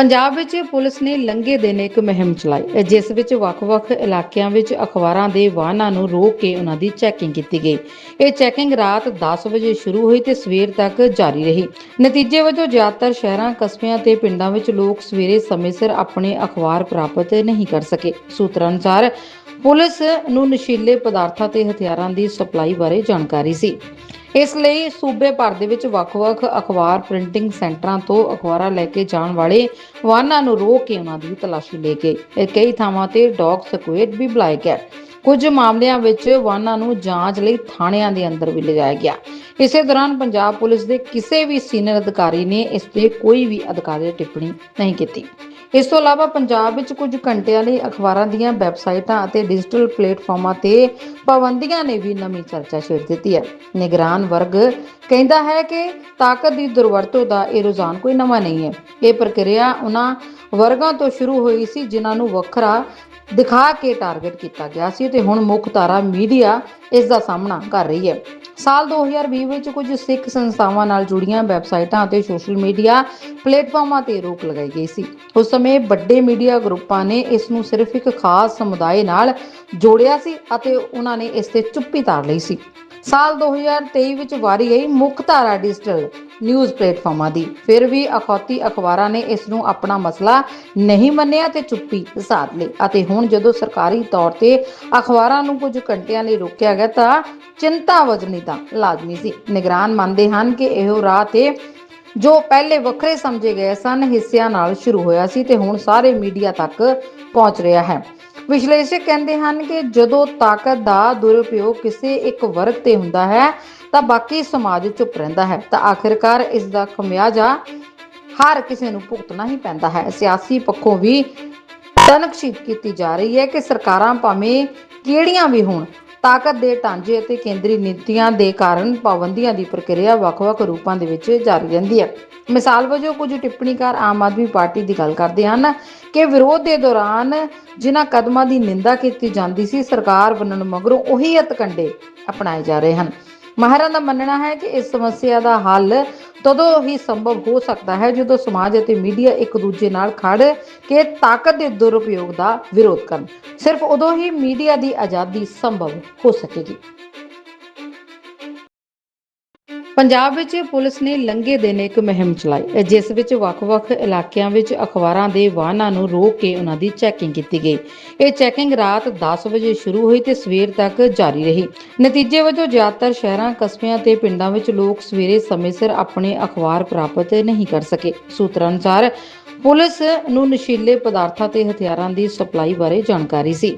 ਪੰਜਾਬ ਵਿੱਚ ਪੁਲਿਸ ਨੇ ਲੰਘੇ ਦਿਨ ਇੱਕ ਮੁਹਿੰਮ ਚਲਾਈ ਜਿਸ ਵਿੱਚ ਵੱਖ-ਵੱਖ ਇਲਾਕਿਆਂ ਵਿੱਚ ਅਖਬਾਰਾਂ ਦੇ ਵਾਹਨਾਂ ਨੂੰ ਰੋਕ ਕੇ ਉਹਨਾਂ ਦੀ ਚੈਕਿੰਗ ਕੀਤੀ ਗਈ। ਇਹ ਚੈਕਿੰਗ ਰਾਤ 10 ਵਜੇ ਸ਼ੁਰੂ ਹੋਈ ਤੇ ਸਵੇਰ ਤੱਕ ਜਾਰੀ ਰਹੀ। ਨਤੀਜੇ ਵਜੋਂ ਜ਼ਿਆਦਾਤਰ ਸ਼ਹਿਰਾਂ, ਕਸਬਿਆਂ ਤੇ ਪਿੰਡਾਂ ਵਿੱਚ ਲੋਕ ਸਵੇਰੇ ਸਮੇਂ ਸਿਰ ਆਪਣੇ ਅਖਬਾਰ ਪ੍ਰਾਪਤ ਨਹੀਂ ਕਰ ਸਕੇ। ਸੂਤਰਾਂ ਅਨੁਸਾਰ, ਪੁਲਿਸ ਨੂੰ ਨਸ਼ੀਲੇ ਪਦਾਰਥਾਂ ਤੇ ਹਥਿਆਰਾਂ ਦੀ ਸਪਲਾਈ ਬਾਰੇ ਜਾਣਕਾਰੀ ਸੀ। ਇਸ ਲਈ ਸੂਬੇ ਭਰ ਦੇ ਵਿੱਚ ਵੱਖ-ਵੱਖ ਅਖਬਾਰ ਪ੍ਰਿੰਟਿੰਗ ਸੈਂਟਰਾਂ ਤੋਂ ਅਖਬਾਰਾਂ ਲੈ ਕੇ ਜਾਣ ਵਾਲੇ ਵਾਹਨਾਂ ਨੂੰ ਰੋਕ ਕੇ ਉਹਨਾਂ ਦੀ ਤਲਾਸ਼ੀ ਲਏ ਗਏ ਕਈ ਥਾਵਾਂ ਤੇ ਡੌਗ ਸਕੁਐਡ ਵੀ ਬੁਲਾਇਆ ਗਿਆ ਕੁਝ ਮਾਮਲਿਆਂ ਵਿੱਚ ਵਾਹਨਾਂ ਨੂੰ ਜਾਂਚ ਲਈ ਥਾਣਿਆਂ ਦੇ ਅੰਦਰ ਵੀ ਲਿਜਾਇਆ ਗਿਆ। ਇਸੇ ਦੌਰਾਨ ਪੰਜਾਬ ਪੁਲਿਸ ਦੇ ਕਿਸੇ ਵੀ ਸੀਨੀਅਰ ਅਧਿਕਾਰੀ ਨੇ ਇਸ ਤੇ ਕੋਈ ਵੀ ਅਧਿਕਾਰੀ ਟਿੱਪਣੀ ਨਹੀਂ ਕੀਤੀ। ਇਸ ਤੋਂ ਇਲਾਵਾ ਪੰਜਾਬ ਵਿੱਚ ਕੁਝ ਘੰਟਿਆਂ ਲਈ ਅਖਬਾਰਾਂ ਦੀਆਂ ਵੈਬਸਾਈਟਾਂ ਅਤੇ ਡਿਜੀਟਲ ਪਲੇਟਫਾਰਮਾਂ ਤੇ ਪਾਬੰਦੀਆਂ ਨੇ ਵੀ ਨਵੀਂ ਚਰਚਾ ਛੇੜ ਦਿੱਤੀ ਹੈ। ਨਿਗਰਾਨ ਵਰਗ ਕਹਿੰਦਾ ਹੈ ਕਿ ਤਾਕਤ ਦੀ ਦੁਰਵਰਤੋਂ ਦਾ ਇਹ ਰੁਝਾਨ ਕੋਈ ਨਵਾਂ ਨਹੀਂ ਹੈ। ਇਹ ਪ੍ਰਕਿਰਿਆ ਉਹਨਾਂ ਵਰਗਾਂ ਤੋਂ ਸ਼ੁਰੂ ਹੋਈ ਸੀ ਜਿਨ੍ਹਾਂ ਨੂੰ ਵੱਖਰਾ ਦਿਖਾ ਕੇ ਟਾਰਗੇਟ ਕੀਤਾ ਗਿਆ ਸੀ ਤੇ ਹੁਣ ਮੁੱਖ ਧਾਰਾ ਮੀਡੀਆ ਇਸ ਦਾ ਸਾਹਮਣਾ ਕਰ ਰਹੀ ਹੈ। ਸਾਲ 2020 ਵਿੱਚ ਕੁਝ ਸਿੱਖ ਸੰਸਥਾਵਾਂ ਨਾਲ ਜੁੜੀਆਂ ਵੈਬਸਾਈਟਾਂ ਅਤੇ ਸੋਸ਼ਲ ਮੀਡੀਆ ਪਲੇਟਫਾਰਮਾਂ ਤੇ ਰੋਕ ਲਗਾਈ ਗਈ ਸੀ। ਉਸ ਸਮੇਂ ਵੱਡੇ ਮੀਡੀਆ ਗਰੁੱਪਾਂ ਨੇ ਇਸ ਨੂੰ ਸਿਰਫ ਇੱਕ ਖਾਸ ਸਮੁਦਾਇ ਨਾਲ ਜੋੜਿਆ ਸੀ ਅਤੇ ਉਹਨਾਂ ਨੇ ਇਸ ਤੇ ਚੁੱਪੀ ਧਾਰ ਲਈ ਸੀ। ਸਾਲ 2023 ਵਿੱਚ ਵਾਰੀ ਆਈ ਮੁੱਖ ਧਾਰਾ ਡਿਜੀਟਲ ਨਿਊਜ਼ ਪਲੇਟਫਾਰਮਾਂ ਦੀ। ਫਿਰ ਵੀ ਅਖੌਤੀ ਅਖਬਾਰਾਂ ਨੇ ਇਸ ਨੂੰ ਆਪਣਾ ਮਸਲਾ ਨਹੀਂ ਮੰਨਿਆ ਤੇ ਚੁੱਪੀ ਸਾਧ ਲਈ ਅਤੇ ਹੁਣ ਜਦੋਂ ਸਰਕਾਰੀ ਤੌਰ ਤੇ ਅਖਬਾਰਾਂ ਨੂੰ ਕੁਝ ਘੰਟਿਆਂ ਲਈ ਰੋਕਿਆ ਗਿਆ ਤਾਂ ਚਿੰਤਾ ਵਜਣੀ ਤਾਂ ਲਾਜ਼ਮੀ ਸੀ। ਨਿਗਰਾਨ ਮੰਨਦੇ ਹਨ ਕਿ ਇਹੋ ਰਾਹ ਤੇ ਜੋ ਪਹਿਲੇ ਵੱਖਰੇ ਸਮਝੇ ਗਏ ਸਨ, ਹਿੱਸਿਆਂ ਨਾਲ ਸ਼ੁਰੂ ਹੋਇਆ ਸੀ ਤੇ ਹੁਣ ਸਾਰੇ ਮੀਡੀਆ ਤੱਕ ਪਹੁੰਚ ਰਿਹਾ ਹੈ। ਵਿਸ਼ਲੇਸ਼ਕ ਕਹਿੰਦੇ ਹਨ ਕਿ ਜਦੋਂ ਤਾਕਤ ਦਾ ਦੁਰਉਪਯੋਗ ਕਿਸੇ ਇੱਕ ਵਰਗ ਤੇ ਹੁੰਦਾ ਹੈ, ਤਾਂ ਬਾਕੀ ਸਮਾਜ ਚੁੱਪ ਰਹਿੰਦਾ ਹੈ। ਤਾਂ ਆਖਿਰਕਾਰ ਇਸ ਦਾ ਖਮਿਆਜਾ ਹਰ ਕਿਸੇ ਨੂੰ ਭੁਗਤਣਾ ਹੀ ਪੈਂਦਾ ਹੈ। ਸਿਆਸੀ ਪੱਖੋਂ ਵੀ ਤਨਕਸ਼ੀਦ ਕੀਤੀ ਜਾ ਰਹੀ ਹੈ ਕਿ ਸਰਕਾਰਾਂ ਭਾਵੇਂ ਕਿਹੜੀਆਂ ਵੀ ਹੋਣ ਤਾਕਤ ਦੇ ਢਾਂਚੇ ਅਤੇ ਕੇਂਦਰੀ ਨੀਤੀਆਂ ਦੇ ਕਾਰਨ ਪਾਬੰਦੀਆਂ ਦੀ ਪ੍ਰਕਿਰਿਆ ਵੱਖ-ਵੱਖ ਰੂਪਾਂ ਦੇ ਵਿੱਚ ਜਾਰੀ ਰਹਿੰਦੀ ਹੈ। ਮਿਸਾਲ ਵਜੋਂ ਕੁਝ ਟਿੱਪਣੀਕਾਰ ਆਮ ਆਦਮੀ ਪਾਰਟੀ ਦੀ ਗੱਲ ਕਰਦੇ ਹਨ ਕਿ ਵਿਰੋਧ ਦੇ ਦੌਰਾਨ ਜਿਨ੍ਹਾਂ ਕਦਮਾਂ ਦੀ ਨਿੰਦਾ ਕੀਤੀ ਜਾਂਦੀ ਸੀ, ਸਰਕਾਰ ਬਣਨ ਮਗਰੋਂ ਉਹੀ ਹੱਥਕੰਡੇ ਅਪਣਾਏ ਜਾ ਰਹੇ ਹਨ। ਮਾਹਿਰਾਂ ਦਾ ਮੰਨਣਾ ਹੈ ਕਿ ਇਸ ਸਮੱਸਿਆ ਦਾ ਹੱਲ ਤਦੋਂ ਹੀ ਸੰਭਵ ਹੋ ਸਕਦਾ ਹੈ ਜਦੋਂ ਸਮਾਜ ਅਤੇ ਮੀਡੀਆ ਇੱਕ ਦੂਜੇ ਨਾਲ ਖੜ ਕੇ ਤਾਕਤ ਦੇ ਦੁਰਉਪਯੋਗ ਦਾ ਵਿਰੋਧ ਕਰਨ। ਸਿਰਫ ਉਦੋਂ ਹੀ ਮੀਡੀਆ ਦੀ ਆਜ਼ਾਦੀ ਸੰਭਵ ਹੋ ਸਕੇਗੀ। ਪੰਜਾਬ ਵਿੱਚ ਪੁਲਿਸ ਨੇ ਲੰਘੇ ਦਿਨ ਇੱਕ ਮੁਹਿੰਮ ਚਲਾਈ ਜਿਸ ਵਿੱਚ ਵੱਖ-ਵੱਖ ਇਲਾਕਿਆਂ ਵਿੱਚ ਅਖਬਾਰਾਂ ਦੇ ਵਾਹਨਾਂ ਨੂੰ ਰੋਕ ਕੇ ਉਹਨਾਂ ਦੀ ਚੈਕਿੰਗ ਕੀਤੀ ਗਈ। ਇਹ ਚੈਕਿੰਗ ਰਾਤ 10 ਵਜੇ ਸ਼ੁਰੂ ਹੋਈ ਤੇ ਸਵੇਰ ਤੱਕ ਜਾਰੀ ਰਹੀ। ਨਤੀਜੇ ਵਜੋਂ ਜ਼ਿਆਦਾਤਰ ਸ਼ਹਿਰਾਂ, ਕਸਬਿਆਂ ਤੇ ਪਿੰਡਾਂ ਵਿੱਚ ਲੋਕ ਸਵੇਰੇ ਸਮੇਂ ਸਿਰ ਆਪਣੇ ਅਖਬਾਰ ਪ੍ਰਾਪਤ ਨਹੀਂ ਕਰ ਸਕੇ। ਸੂਤਰਾਂ ਅਨੁਸਾਰ, ਪੁਲਿਸ ਨੂੰ ਨਸ਼ੀਲੇ ਪਦਾਰਥਾਂ ਤੇ ਹਥਿਆਰਾਂ ਦੀ ਸਪਲਾਈ ਬਾਰੇ ਜਾਣਕਾਰੀ ਸੀ।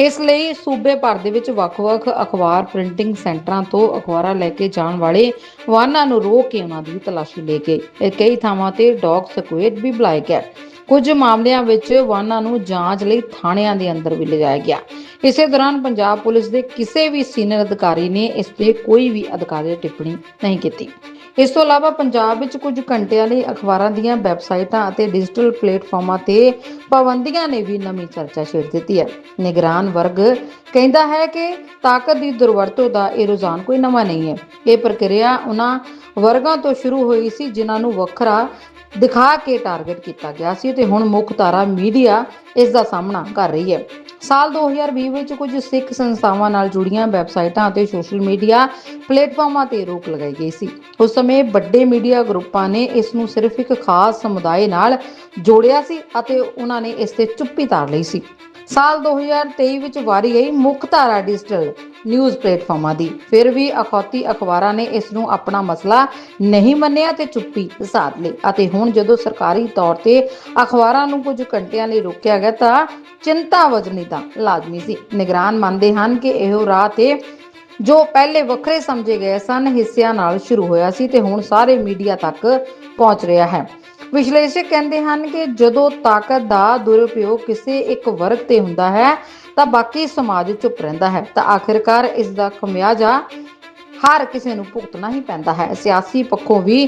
ਇਸ ਲਈ ਸੂਬੇ ਭਰ ਦੇ ਵਿੱਚ ਵੱਖ-ਵੱਖ ਅਖਬਾਰ ਪ੍ਰਿੰਟਿੰਗ ਸੈਂਟਰਾਂ ਤੋਂ ਅਖਬਾਰਾਂ ਲੈ ਕੇ ਜਾਣ ਵਾਲੇ ਵਾਹਨਾਂ ਨੂੰ ਰੋਕ ਕੇ ਉਹਨਾਂ ਦੀ ਤਲਾਸ਼ੀ ਲਏ ਗਏ ਕਈ ਥਾਵਾਂ ਤੇ ਡੌਗ ਸਕੁਐਡ ਵੀ ਬੁਲਾਇਆ ਗਿਆ। ਕੁਝ ਮਾਮਲਿਆਂ ਵਿੱਚ ਵਾਹਨਾਂ ਨੂੰ ਜਾਂਚ ਲਈ ਥਾਣਿਆਂ ਦੇ ਅੰਦਰ ਵੀ ਲਿਜਾਇਆ ਗਿਆ। ਇਸੇ ਦੌਰਾਨ ਪੰਜਾਬ ਪੁਲਿਸ ਦੇ ਕਿਸੇ ਵੀ ਸੀਨੀਅਰ ਅਧਿਕਾਰੀ ਨੇ ਇਸ ਤੇ ਕੋਈ ਵੀ ਅਧਿਕਾਰੀ ਟਿੱਪਣੀ ਨਹੀਂ ਕੀਤੀ। ਇਸ ਤੋਂ ਇਲਾਵਾ ਪੰਜਾਬ ਵਿੱਚ ਕੁਝ ਘੰਟਿਆਂ ਲਈ ਅਖਬਾਰਾਂ ਦੀਆਂ ਵੈਬਸਾਈਟਾਂ ਅਤੇ ਡਿਜੀਟਲ ਪਲੇਟਫਾਰਮਾਂ ਤੇ ਪਾਬੰਦੀਆਂ ਨੇ ਵੀ ਨਵੀਂ ਚਰਚਾ ਛੇੜ ਦਿੱਤੀ ਹੈ। ਨਿਗਰਾਨ ਵਰਗ ਕਹਿੰਦਾ ਹੈ ਕਿ ਤਾਕਤ ਦੀ ਦੁਰਵਰਤੋਂ ਦਾ ਇਹ ਰੁਝਾਨ ਕੋਈ ਨਵਾਂ ਨਹੀਂ ਹੈ। ਇਹ ਪ੍ਰਕਿਰਿਆ ਉਹਨਾਂ ਵਰਗਾਂ ਤੋਂ ਸ਼ੁਰੂ ਹੋਈ ਸੀ ਜਿਨ੍ਹਾਂ ਨੂੰ ਵੱਖਰਾ ਦਿਖਾ ਕੇ ਟਾਰਗੇਟ ਕੀਤਾ ਗਿਆ ਸੀ ਤੇ ਹੁਣ ਮੁੱਖ ਧਾਰਾ ਮੀਡੀਆ ਇਸ ਦਾ ਸਾਹਮਣਾ ਕਰ ਰਹੀ ਹੈ। ਸਾਲ 2020 ਵਿੱਚ ਕੁਝ ਸਿੱਖ ਸੰਸਥਾਵਾਂ ਨਾਲ ਜੁੜੀਆਂ ਵੈਬਸਾਈਟਾਂ ਅਤੇ ਸੋਸ਼ਲ ਮੀਡੀਆ ਪਲੇਟਫਾਰਮਾਂ ਤੇ ਰੋਕ ਲਗਾਈ ਗਈ ਸੀ। ਉਸ ਸਮੇਂ ਵੱਡੇ ਮੀਡੀਆ ਗਰੁੱਪਾਂ ਨੇ ਇਸ ਨੂੰ ਸਿਰਫ ਇੱਕ ਖਾਸ ਸਮੁਦਾਇ ਨਾਲ ਜੋੜਿਆ ਸੀ ਅਤੇ ਉਹਨਾਂ ਨੇ ਇਸ ਤੇ ਚੁੱਪੀ ਧਾਰ ਲਈ ਸੀ। ਸਾਲ 2023 ਵਿੱਚ ਵਾਰੀ ਆਈ ਮੁੱਖ ਧਾਰਾ ਡਿਜੀਟਲ ਨਿਊਜ਼ ਪਲੇਟਫਾਰਮਾਂ ਦੀ। ਫਿਰ ਵੀ ਅਖੌਤੀ ਅਖਬਾਰਾਂ ਨੇ ਇਸ ਨੂੰ ਆਪਣਾ ਮਸਲਾ ਨਹੀਂ ਮੰਨਿਆ ਤੇ ਚੁੱਪੀ ਸਾਧ ਲਈ ਅਤੇ ਹੁਣ ਜਦੋਂ ਸਰਕਾਰੀ ਤੌਰ ਤੇ ਅਖਬਾਰਾਂ ਨੂੰ ਕੁਝ ਘੰਟਿਆਂ ਲਈ ਰੋਕਿਆ ਗਿਆ ਤਾਂ ਚਿੰਤਾ ਵਜਣੀ ਤਾਂ ਲਾਜ਼ਮੀ ਸੀ। ਨਿਗਰਾਨ ਮੰਨਦੇ ਹਨ ਕਿ ਇਹੋ ਰਾਹ ਤੇ ਜੋ ਪਹਿਲੇ ਵੱਖਰੇ ਸਮਝੇ ਗਏ ਸਨ, ਹਿੱਸਿਆਂ ਨਾਲ ਸ਼ੁਰੂ ਹੋਇਆ ਸੀ ਤੇ ਹੁਣ ਸਾਰੇ ਮੀਡੀਆ ਤੱਕ ਪਹੁੰਚ ਰਿਹਾ ਹੈ। ਵਿਸ਼ਲੇਸ਼ਕ ਕਹਿੰਦੇ ਹਨ ਕਿ ਜਦੋਂ ਤਾਕਤ ਦਾ ਦੁਰਉਪਯੋਗ ਕਿਸੇ ਇੱਕ ਵਰਗ ਤੇ ਹੁੰਦਾ ਹੈ, ਤਾਂ ਬਾਕੀ ਸਮਾਜ ਚੁੱਪ ਰਹਿੰਦਾ ਹੈ। ਤਾਂ ਆਖਿਰਕਾਰ ਇਸ ਦਾ ਖਮਿਆਜਾ ਹਰ ਕਿਸੇ ਨੂੰ ਭੁਗਤਣਾ ਹੀ ਪੈਂਦਾ ਹੈ। ਸਿਆਸੀ ਪੱਖੋਂ ਵੀ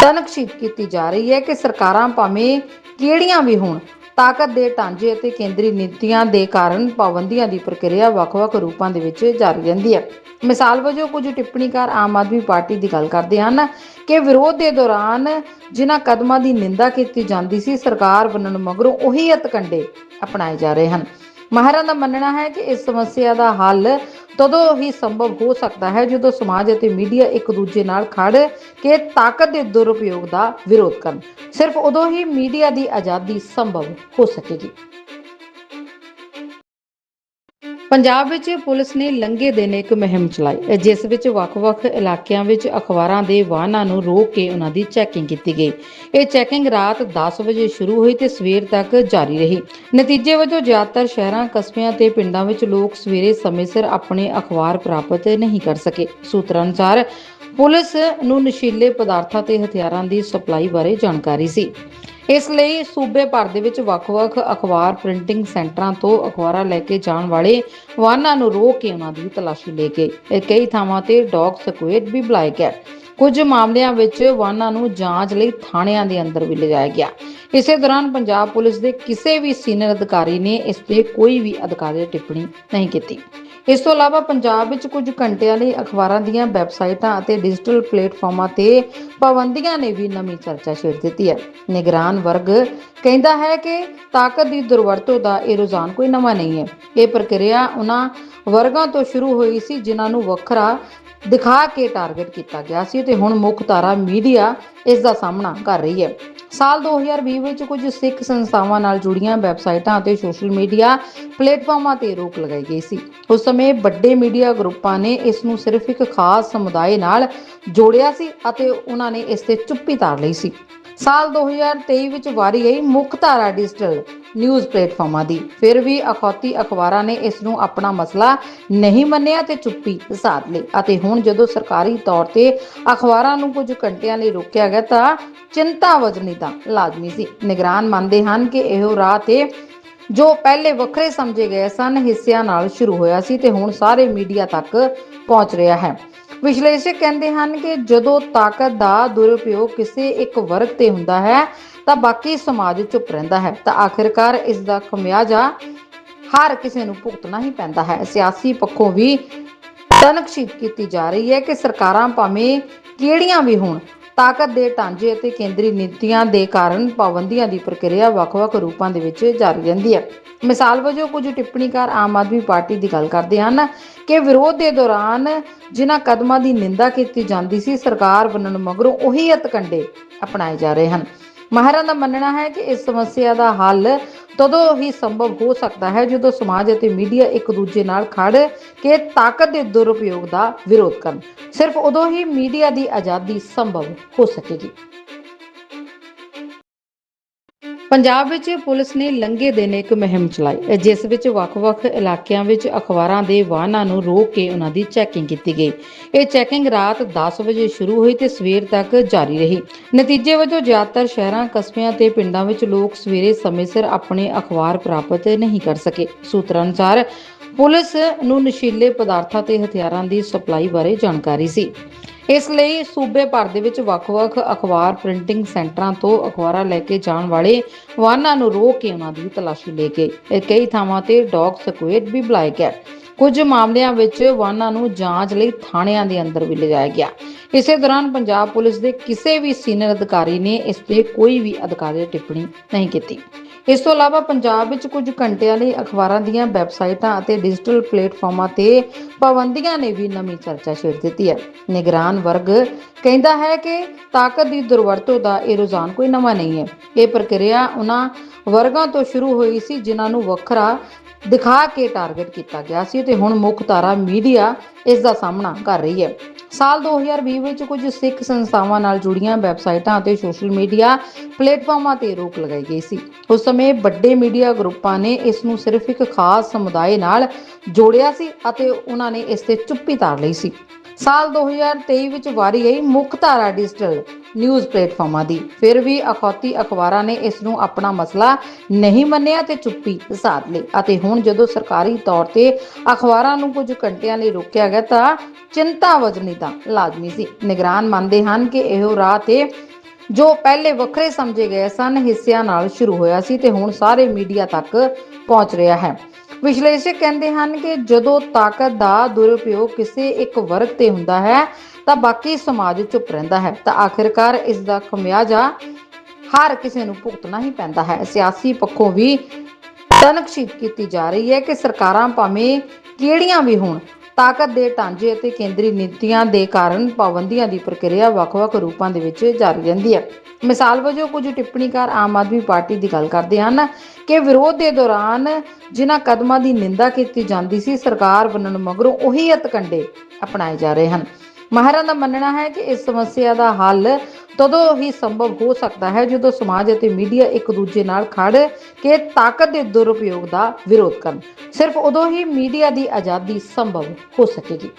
ਤਨਕਸ਼ੀਦ ਕੀਤੀ ਜਾ ਰਹੀ ਹੈ ਕਿ ਸਰਕਾਰਾਂ ਭਾਵੇਂ ਕਿਹੜੀਆਂ ਵੀ ਹੋਣ ਤਾਕਤ ਦੇ ਢਾਂਚੇ ਅਤੇ ਕੇਂਦਰੀ ਨੀਤੀਆਂ ਦੇ ਕਾਰਨ ਪਾਬੰਦੀਆਂ ਦੀ ਪ੍ਰਕਿਰਿਆ ਵੱਖ-ਵੱਖ ਰੂਪਾਂ ਦੇ ਵਿੱਚ ਜਾਰੀ ਰਹਿੰਦੀ ਹੈ। ਮਿਸਾਲ ਵਜੋਂ ਕੁਝ ਟਿੱਪਣੀਕਾਰ ਆਮ ਆਦਮੀ ਪਾਰਟੀ ਦੀ ਗੱਲ ਕਰਦੇ ਹਨ ਕਿ ਵਿਰੋਧ ਦੇ ਦੌਰਾਨ ਜਿਨ੍ਹਾਂ ਕਦਮਾਂ ਦੀ ਨਿੰਦਾ ਕੀਤੀ ਜਾਂਦੀ ਸੀ, ਸਰਕਾਰ ਬਣਨ ਮਗਰੋਂ ਉਹੀ ਹੱਥਕੰਡੇ ਅਪਣਾਏ ਜਾ ਰਹੇ ਹਨ। ਮਾਹਰਾਂ ਦਾ ਮੰਨਣਾ ਹੈ ਕਿ ਇਸ ਸਮੱਸਿਆ ਦਾ ਹੱਲ ਤਦੋਂ ਹੀ ਸੰਭਵ ਹੋ ਸਕਦਾ ਹੈ ਜਦੋਂ ਸਮਾਜ ਅਤੇ ਮੀਡੀਆ ਇੱਕ ਦੂਜੇ ਨਾਲ ਖੜ ਕੇ ਤਾਕਤ ਦੇ ਦੁਰਉਪਯੋਗ ਦਾ ਵਿਰੋਧ ਕਰਨ। ਸਿਰਫ ਉਦੋਂ ਹੀ ਮੀਡੀਆ ਦੀ ਆਜ਼ਾਦੀ ਸੰਭਵ ਹੋ ਸਕੇਗੀ। ਪੰਜਾਬ ਵਿੱਚ ਪੁਲਿਸ ਨੇ ਲੰਘੇ ਦਿਨ ਇੱਕ ਮੁਹਿੰਮ ਚਲਾਈ ਜਿਸ ਵਿੱਚ ਵੱਖ-ਵੱਖ ਇਲਾਕਿਆਂ ਵਿੱਚ ਅਖਬਾਰਾਂ ਦੇ ਵਾਹਨਾਂ ਨੂੰ ਰੋਕ ਕੇ ਉਹਨਾਂ ਦੀ ਚੈਕਿੰਗ ਕੀਤੀ ਗਈ। ਇਹ ਚੈਕਿੰਗ ਰਾਤ 10 ਵਜੇ ਸ਼ੁਰੂ ਹੋਈ ਤੇ ਸਵੇਰ ਤੱਕ ਜਾਰੀ ਰਹੀ। ਨਤੀਜੇ ਵਜੋਂ ਜ਼ਿਆਦਾਤਰ ਸ਼ਹਿਰਾਂ, ਕਸਬਿਆਂ ਤੇ ਪਿੰਡਾਂ ਵਿੱਚ ਲੋਕ ਸਵੇਰੇ ਸਮੇਂ ਸਿਰ ਆਪਣੇ ਅਖਬਾਰ ਪ੍ਰਾਪਤ ਨਹੀਂ ਕਰ ਸਕੇ। ਸੂਤਰਾਂ ਅਨੁਸਾਰ, ਪੁਲਿਸ ਨੂੰ ਨਸ਼ੀਲੇ ਪਦਾਰਥਾਂ ਤੇ ਹਥਿਆਰਾਂ ਦੀ ਸਪਲਾਈ ਬਾਰੇ ਜਾਣਕਾਰੀ ਸੀ। ਇਸ ਲਈ ਸੂਬੇ ਭਰ ਦੇ ਵਿੱਚ ਵੱਖ-ਵੱਖ ਅਖਬਾਰ ਪ੍ਰਿੰਟਿੰਗ ਸੈਂਟਰਾਂ ਤੋਂ ਅਖਬਾਰਾਂ ਲੈ ਕੇ ਜਾਣ ਵਾਲੇ ਵਾਹਨਾਂ ਨੂੰ ਰੋਕ ਕੇ ਉਹਨਾਂ ਦੀ ਤਲਾਸ਼ੀ ਲਏ ਗਈ ਕਈ ਥਾਵਾਂ ਤੇ ਡੌਗ ਸਕੁਐਡ ਵੀ ਬੁਲਾਇਆ ਗਿਆ ਕੁਝ ਮਾਮਲਿਆਂ ਵਿੱਚ ਵਾਹਨਾਂ ਨੂੰ ਜਾਂਚ ਲਈ ਥਾਣਿਆਂ ਦੇ ਅੰਦਰ ਵੀ ਲਿਜਾਇਆ ਗਿਆ। ਇਸੇ ਦੌਰਾਨ ਪੰਜਾਬ ਪੁਲਿਸ ਦੇ ਕਿਸੇ ਵੀ ਸੀਨੀਅਰ ਅਧਿਕਾਰੀ ਨੇ ਇਸ ਤੇ ਕੋਈ ਵੀ ਅਧਿਕਾਰੀ ਟਿੱਪਣੀ ਨਹੀਂ ਕੀਤੀ। ਇਸ ਤੋਂ ਇਲਾਵਾ ਪੰਜਾਬ ਵਿੱਚ ਕੁਝ ਘੰਟਿਆਂ ਲਈ ਅਖਬਾਰਾਂ ਦੀਆਂ ਵੈਬਸਾਈਟਾਂ ਅਤੇ ਡਿਜੀਟਲ ਪਲੇਟਫਾਰਮਾਂ ਤੇ ਪਾਬੰਦੀਆਂ ਨੇ ਵੀ ਨਵੀਂ ਚਰਚਾ ਛੇੜ ਦਿੱਤੀ ਹੈ। ਨਿਗਰਾਨ ਵਰਗ ਕਹਿੰਦਾ ਹੈ ਕਿ ਤਾਕਤ ਦੀ ਦੁਰਵਰਤੋਂ ਦਾ ਇਹ ਰੁਝਾਨ ਕੋਈ ਨਵਾਂ ਨਹੀਂ ਹੈ। ਇਹ ਪ੍ਰਕਿਰਿਆ ਉਹਨਾਂ ਵਰਗਾਂ ਤੋਂ ਸ਼ੁਰੂ ਹੋਈ ਸੀ ਜਿਨ੍ਹਾਂ ਨੂੰ ਵੱਖਰਾ ਦਿਖਾ ਕੇ ਟਾਰਗੇਟ ਕੀਤਾ ਗਿਆ ਸੀ ਤੇ ਹੁਣ ਮੁੱਖ ਧਾਰਾ ਮੀਡੀਆ ਇਸ ਦਾ ਸਾਹਮਣਾ ਕਰ ਰਹੀ ਹੈ। ਸਾਲ 2020 ਵਿੱਚ ਕੁਝ ਸਿੱਖ ਸੰਸਥਾਵਾਂ ਨਾਲ ਜੁੜੀਆਂ ਵੈਬਸਾਈਟਾਂ ਅਤੇ ਸੋਸ਼ਲ ਮੀਡੀਆ ਪਲੇਟਫਾਰਮਾਂ ਤੇ ਰੋਕ ਲਗਾਈ ਗਈ ਸੀ। ਉਸ ਸਮੇਂ ਵੱਡੇ ਮੀਡੀਆ ਗਰੁੱਪਾਂ ਨੇ ਇਸ ਨੂੰ ਸਿਰਫ ਇੱਕ ਖਾਸ ਸਮੁਦਾਇ ਨਾਲ ਜੋੜਿਆ ਸੀ ਅਤੇ ਉਹਨਾਂ ਨੇ ਇਸ ਤੇ ਚੁੱਪੀ ਧਾਰ ਲਈ ਸੀ। ਸਾਲ 2023 ਵਿੱਚ ਵਾਰੀ ਆਈ ਮੁੱਖ ਧਾਰਾ ਡਿਜੀਟਲ ਨਿਊਜ਼ ਪਲੇਟਫਾਰਮਾਂ ਦੀ। ਫਿਰ ਵੀ ਅਖੌਤੀ ਅਖਬਾਰਾਂ ਨੇ ਇਸ ਨੂੰ ਆਪਣਾ ਮਸਲਾ ਨਹੀਂ ਮੰਨਿਆ ਤੇ ਚੁੱਪੀ ਸਾਧ ਲਈ ਅਤੇ ਹੁਣ ਜਦੋਂ ਸਰਕਾਰੀ ਤੌਰ ਤੇ ਅਖਬਾਰਾਂ ਨੂੰ ਕੁਝ ਘੰਟਿਆਂ ਲਈ ਰੋਕਿਆ ਗਿਆ ਤਾਂ ਚਿੰਤਾ ਵਜਣੀ ਤਾਂ ਲਾਜ਼ਮੀ ਸੀ। ਨਿਗਰਾਨ ਮੰਨਦੇ ਹਨ ਕਿ ਇਹੋ ਰਾਹ ਤੇ ਜੋ ਪਹਿਲੇ ਵੱਖਰੇ ਸਮਝੇ ਗਏ ਸਨ, ਹਿੱਸਿਆਂ ਨਾਲ ਸ਼ੁਰੂ ਹੋਇਆ ਸੀ ਤੇ ਹੁਣ ਸਾਰੇ ਮੀਡੀਆ ਤੱਕ ਪਹੁੰਚ ਰਿਹਾ ਹੈ। ਵਿਸ਼ਲੇਸ਼ਕ ਕਹਿੰਦੇ ਹਨ ਕਿ ਜਦੋਂ ਤਾਕਤ ਦਾ ਦੁਰਉਪਯੋਗ ਕਿਸੇ ਇੱਕ ਵਰਗ ਤੇ ਹੁੰਦਾ ਹੈ, ਤਾਂ ਬਾਕੀ ਸਮਾਜ ਚੁੱਪ ਰਹਿੰਦਾ ਹੈ। ਤਾਂ ਆਖਿਰਕਾਰ ਇਸ ਦਾ ਖਮਿਆਜਾ ਹਰ ਕਿਸੇ ਨੂੰ ਭੁਗਤਣਾ ਹੀ ਪੈਂਦਾ ਹੈ। ਸਿਆਸੀ ਪੱਖੋਂ ਵੀ ਤਨਕਸ਼ੀਦ ਕੀਤੀ ਜਾ ਰਹੀ ਹੈ ਕਿ ਸਰਕਾਰਾਂ ਭਾਵੇਂ ਕਿਹੜੀਆਂ ਵੀ ਹੋਣ ਤਾਕਤ ਦੇ ਢਾਂਚੇ ਅਤੇ ਕੇਂਦਰੀ ਨੀਤੀਆਂ ਦੇ ਕਾਰਨ ਪਾਬੰਦੀਆਂ ਦੀ ਪ੍ਰਕਿਰਿਆ ਵੱਖ-ਵੱਖ ਰੂਪਾਂ ਦੇ ਵਿੱਚ ਜਾਰੀ ਰਹਿੰਦੀ ਹੈ। ਮਿਸਾਲ ਵਜੋਂ ਕੁਝ ਟਿੱਪਣੀਕਾਰ ਆਮ ਆਦਮੀ ਪਾਰਟੀ ਦੀ ਗੱਲ ਕਰਦੇ ਹਨ ਕਿ ਵਿਰੋਧ ਦੇ ਦੌਰਾਨ ਜਿਨ੍ਹਾਂ ਕਦਮਾਂ ਦੀ ਨਿੰਦਾ ਕੀਤੀ ਜਾਂਦੀ ਸੀ, ਸਰਕਾਰ ਬਣਨ ਮਗਰੋਂ ਉਹੀ ਹੱਥਕੰਡੇ ਅਪਣਾਏ ਜਾ ਰਹੇ ਹਨ। ਮਾਹਰਾਂ ਦਾ ਮੰਨਣਾ ਹੈ ਕਿ ਇਸ ਸਮੱਸਿਆ ਦਾ ਹੱਲ ਤਦੋਂ ਹੀ ਸੰਭਵ ਹੋ ਸਕਦਾ ਹੈ ਜਦੋਂ ਸਮਾਜ ਅਤੇ ਮੀਡੀਆ ਇੱਕ ਦੂਜੇ ਨਾਲ ਖੜ ਕੇ ਤਾਕਤ ਦੇ ਦੁਰਉਪਯੋਗ ਦਾ ਵਿਰੋਧ ਕਰਨ। ਸਿਰਫ ਉਦੋਂ ਹੀ ਮੀਡੀਆ ਦੀ ਆਜ਼ਾਦੀ ਸੰਭਵ ਹੋ ਸਕੇਗੀ। ਪੰਜਾਬ ਵਿੱਚ ਪੁਲਿਸ ਨੇ ਲੰਘੇ ਦਿਨ ਇੱਕ ਮੁਹਿੰਮ ਚਲਾਈ ਜਿਸ ਵਿੱਚ ਵੱਖ-ਵੱਖ ਇਲਾਕਿਆਂ ਵਿੱਚ ਅਖਬਾਰਾਂ ਦੇ ਵਾਹਨਾਂ ਨੂੰ ਰੋਕ ਕੇ ਉਹਨਾਂ ਦੀ ਚੈਕਿੰਗ ਕੀਤੀ ਗਈ। ਇਹ ਚੈਕਿੰਗ ਰਾਤ 10 ਵਜੇ ਸ਼ੁਰੂ ਹੋਈ ਤੇ ਸਵੇਰ ਤੱਕ ਜਾਰੀ ਰਹੀ। ਨਤੀਜੇ ਵਜੋਂ ਜ਼ਿਆਦਾਤਰ ਸ਼ਹਿਰਾਂ, ਕਸਬਿਆਂ ਤੇ ਪਿੰਡਾਂ ਵਿੱਚ ਲੋਕ ਸਵੇਰੇ ਸਮੇਂ ਸਿਰ ਆਪਣੇ ਅਖਬਾਰ ਪ੍ਰਾਪਤ ਨਹੀਂ ਕਰ ਸਕੇ। ਸੂਤਰਾਂ ਅਨੁਸਾਰ, ਪੁਲਿਸ ਨੂੰ ਨਸ਼ੀਲੇ ਪਦਾਰਥਾਂ ਤੇ ਹਥਿਆਰਾਂ ਦੀ ਸਪਲਾਈ ਬਾਰੇ ਜਾਣਕਾਰੀ ਸੀ। ਇਸ ਲਈ ਸੂਬੇ ਭਰ ਦੇ ਵਿੱਚ ਵੱਖ-ਵੱਖ ਅਖਬਾਰ ਪ੍ਰਿੰਟਿੰਗ ਸੈਂਟਰਾਂ ਤੋਂ ਅਖਬਾਰਾਂ ਲੈ ਕੇ ਜਾਣ ਵਾਲੇ ਵਾਹਨਾਂ ਨੂੰ ਰੋਕ ਕੇ ਉਹਨਾਂ ਦੀ ਤਲਾਸ਼ੀ ਲਏ ਗਈ ਕਈ ਥਾਵਾਂ ਤੇ ਡੌਗ ਸਕੁਐਡ ਵੀ ਬੁਲਾਇਆ ਗਿਆ ਕੁਝ ਮਾਮਲਿਆਂ ਵਿੱਚ ਵਾਹਨਾਂ ਨੂੰ ਜਾਂਚ ਲਈ ਥਾਣਿਆਂ ਦੇ ਅੰਦਰ ਵੀ ਲਿਜਾਇਆ ਗਿਆ। ਇਸੇ ਦੌਰਾਨ ਪੰਜਾਬ ਪੁਲਿਸ ਦੇ ਕਿਸੇ ਵੀ ਸੀਨੀਅਰ ਅਧਿਕਾਰੀ ਨੇ ਇਸ ਤੇ ਕੋਈ ਵੀ ਅਧਿਕਾਰੀ ਟਿੱਪਣੀ ਨਹੀਂ ਕੀਤੀ। ਇਸ ਤੋਂ ਇਲਾਵਾ ਪੰਜਾਬ ਵਿੱਚ ਕੁਝ ਘੰਟਿਆਂ ਲਈ ਅਖਬਾਰਾਂ ਦੀਆਂ ਵੈਬਸਾਈਟਾਂ ਅਤੇ ਡਿਜੀਟਲ ਪਲੇਟਫਾਰਮਾਂ ਤੇ ਪਾਬੰਦੀਆਂ ਨੇ ਵੀ ਨਵੀਂ ਚਰਚਾ ਛੇੜ ਦਿੱਤੀ ਹੈ। ਨਿਗਰਾਨ ਵਰਗ ਕਹਿੰਦਾ ਹੈ ਕਿ ਤਾਕਤ ਦੀ ਦੁਰਵਰਤੋਂ ਦਾ ਇਹ ਰੁਝਾਨ ਕੋਈ ਨਵਾਂ ਨਹੀਂ ਹੈ। ਇਹ ਪ੍ਰਕਿਰਿਆ ਉਹਨਾਂ ਵਰਗਾਂ ਤੋਂ ਸ਼ੁਰੂ ਹੋਈ ਸੀ ਜਿਨ੍ਹਾਂ ਨੂੰ ਵੱਖਰਾ ਦਿਖਾ ਕੇ ਟਾਰਗੇਟ ਕੀਤਾ ਗਿਆ ਸੀ ਤੇ ਹੁਣ ਮੁੱਖ ਧਾਰਾ ਮੀਡੀਆ ਇਸ ਦਾ ਸਾਹਮਣਾ ਕਰ ਰਹੀ ਹੈ। ਸਾਲ 2020 ਵਿੱਚ ਕੁਝ ਸਿੱਖ ਸੰਸਥਾਵਾਂ ਨਾਲ ਜੁੜੀਆਂ ਵੈਬਸਾਈਟਾਂ ਅਤੇ ਸੋਸ਼ਲ ਮੀਡੀਆ ਪਲੇਟਫਾਰਮਾਂ ਤੇ ਰੋਕ ਲਗਾਈ ਗਈ ਸੀ। ਉਸ ਸਮੇਂ ਵੱਡੇ ਮੀਡੀਆ ਗਰੁੱਪਾਂ ਨੇ ਇਸ ਨੂੰ ਸਿਰਫ ਇੱਕ ਖਾਸ ਸਮੁਦਾਇ ਨਾਲ ਜੋੜਿਆ ਸੀ ਅਤੇ ਉਹਨਾਂ ਨੇ ਇਸ ਤੇ ਚੁੱਪੀ ਧਾਰ ਲਈ ਸੀ। ਸਾਲ 2023 ਵਿੱਚ ਵਾਰੀ ਆਈ ਮੁੱਖ ਧਾਰਾ ਡਿਜੀਟਲ ਨਿਊਜ਼ ਪਲੇਟਫਾਰਮਾਂ ਦੀ। ਫਿਰ ਵੀ ਅਖੌਤੀ ਅਖਬਾਰਾਂ ਨੇ ਇਸ ਨੂੰ ਆਪਣਾ ਮਸਲਾ ਨਹੀਂ ਮੰਨਿਆ ਤੇ ਚੁੱਪੀ ਸਾਧ ਲਈ ਅਤੇ ਹੁਣ ਜਦੋਂ ਸਰਕਾਰੀ ਤੌਰ ਤੇ ਅਖਬਾਰਾਂ ਨੂੰ ਕੁਝ ਘੰਟਿਆਂ ਲਈ ਰੋਕਿਆ ਗਿਆ ਤਾਂ ਚਿੰਤਾ ਵਜਣੀ ਤਾਂ ਲਾਜ਼ਮੀ ਸੀ। ਨਿਗਰਾਨ ਮੰਨਦੇ ਹਨ ਕਿ ਇਹੋ ਰਾਹ ਤੇ ਜੋ ਪਹਿਲੇ ਵੱਖਰੇ ਸਮਝੇ ਗਏ ਸਨ, ਹਿੱਸਿਆਂ ਨਾਲ ਸ਼ੁਰੂ ਹੋਇਆ ਸੀ ਤੇ ਹੁਣ ਸਾਰੇ ਮੀਡੀਆ ਤੱਕ ਪਹੁੰਚ ਰਿਹਾ ਹੈ। ਵਿਸ਼ਲੇਸ਼ਕ ਕਹਿੰਦੇ ਹਨ ਕਿ ਜਦੋਂ ਤਾਕਤ ਦਾ ਦੁਰਉਪਯੋਗ ਕਿਸੇ ਇੱਕ ਵਰਗ ਤੇ ਹੁੰਦਾ ਹੈ, ਤਾਂ ਬਾਕੀ ਸਮਾਜ ਚੁੱਪ ਰਹਿੰਦਾ ਹੈ। ਤਾਂ ਆਖਿਰਕਾਰ ਇਸ ਦਾ ਖਮਿਆਜਾ ਹਰ ਕਿਸੇ ਨੂੰ ਭੁਗਤਣਾ ਹੀ ਪੈਂਦਾ ਹੈ। ਸਿਆਸੀ ਪੱਖੋਂ ਵੀ ਤਨਕਸ਼ੀਦ ਕੀਤੀ ਜਾ ਰਹੀ ਹੈ ਕਿ ਸਰਕਾਰਾਂ ਭਾਵੇਂ ਕਿਹੜੀਆਂ ਵੀ ਹੋਣ ਤਾਕਤ ਦੇ ਢਾਂਚੇ ਅਤੇ ਕੇਂਦਰੀ ਨੀਤੀਆਂ ਦੇ ਕਾਰਨ ਪਾਬੰਦੀਆਂ ਦੀ ਪ੍ਰਕਿਰਿਆ ਵੱਖ-ਵੱਖ ਰੂਪਾਂ ਦੇ ਵਿੱਚ ਜਾਰੀ ਰਹਿੰਦੀ ਹੈ। ਮਿਸਾਲ ਵਜੋਂ ਕੁਝ ਟਿੱਪਣੀਕਾਰ ਆਮ ਆਦਮੀ ਪਾਰਟੀ ਦੀ ਗੱਲ ਕਰਦੇ ਹਨ ਕਿ ਵਿਰੋਧ ਦੇ ਦੌਰਾਨ ਜਿਨ੍ਹਾਂ ਕਦਮਾਂ ਦੀ ਨਿੰਦਾ ਕੀਤੀ ਜਾਂਦੀ ਸੀ, ਸਰਕਾਰ ਬਣਨ ਮਗਰੋਂ ਉਹੀ ਹੱਥਕੰਡੇ ਅਪਣਾਏ ਜਾ ਰਹੇ ਹਨ। ਮਾਹਰਾਂ ਦਾ ਮੰਨਣਾ ਹੈ ਕਿ ਇਸ ਸਮੱਸਿਆ ਦਾ ਹੱਲ ਤਦੋਂ ਹੀ ਸੰਭਵ ਹੋ ਸਕਦਾ ਹੈ ਜਦੋਂ ਸਮਾਜ ਅਤੇ ਮੀਡੀਆ ਇੱਕ ਦੂਜੇ ਨਾਲ ਖੜ ਕੇ ਤਾਕਤ ਦੇ ਦੁਰਉਪਯੋਗ ਦਾ ਵਿਰੋਧ ਕਰਨ। ਸਿਰਫ ਉਦੋਂ ਹੀ ਮੀਡੀਆ ਦੀ ਆਜ਼ਾਦੀ ਸੰਭਵ ਹੋ ਸਕੇਗੀ।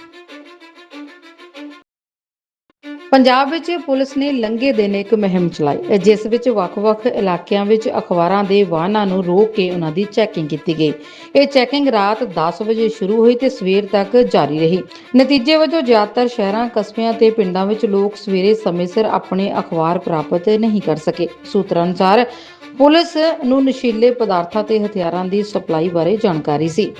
ਪੰਜਾਬ ਵਿੱਚ ਪੁਲਿਸ ਨੇ ਲੰਘੇ ਦਿਨ ਇੱਕ ਮੁਹਿੰਮ ਚਲਾਈ ਜਿਸ ਵਿੱਚ ਵੱਖ-ਵੱਖ ਇਲਾਕਿਆਂ ਵਿੱਚ ਅਖਬਾਰਾਂ ਦੇ ਵਾਹਨਾਂ ਨੂੰ ਰੋਕ ਕੇ ਉਹਨਾਂ ਦੀ ਚੈਕਿੰਗ ਕੀਤੀ ਗਈ। ਇਹ ਚੈਕਿੰਗ ਰਾਤ 10 ਵਜੇ ਸ਼ੁਰੂ ਹੋਈ ਤੇ ਸਵੇਰ ਤੱਕ ਜਾਰੀ ਰਹੀ। ਨਤੀਜੇ ਵਜੋਂ ਜ਼ਿਆਦਾਤਰ ਸ਼ਹਿਰਾਂ, ਕਸਬਿਆਂ ਤੇ ਪਿੰਡਾਂ ਵਿੱਚ ਲੋਕ ਸਵੇਰੇ ਸਮੇਂ ਸਿਰ ਆਪਣੇ ਅਖਬਾਰ ਪ੍ਰਾਪਤ ਨਹੀਂ ਕਰ ਸਕੇ। ਸੂਤਰਾਂ ਅਨੁਸਾਰ, ਪੁਲਿਸ ਨੂੰ ਨਸ਼ੀਲੇ ਪਦਾਰਥਾਂ ਤੇ ਹਥਿਆਰਾਂ ਦੀ ਸਪਲਾਈ ਬਾਰੇ ਜਾਣਕਾਰੀ ਸੀ।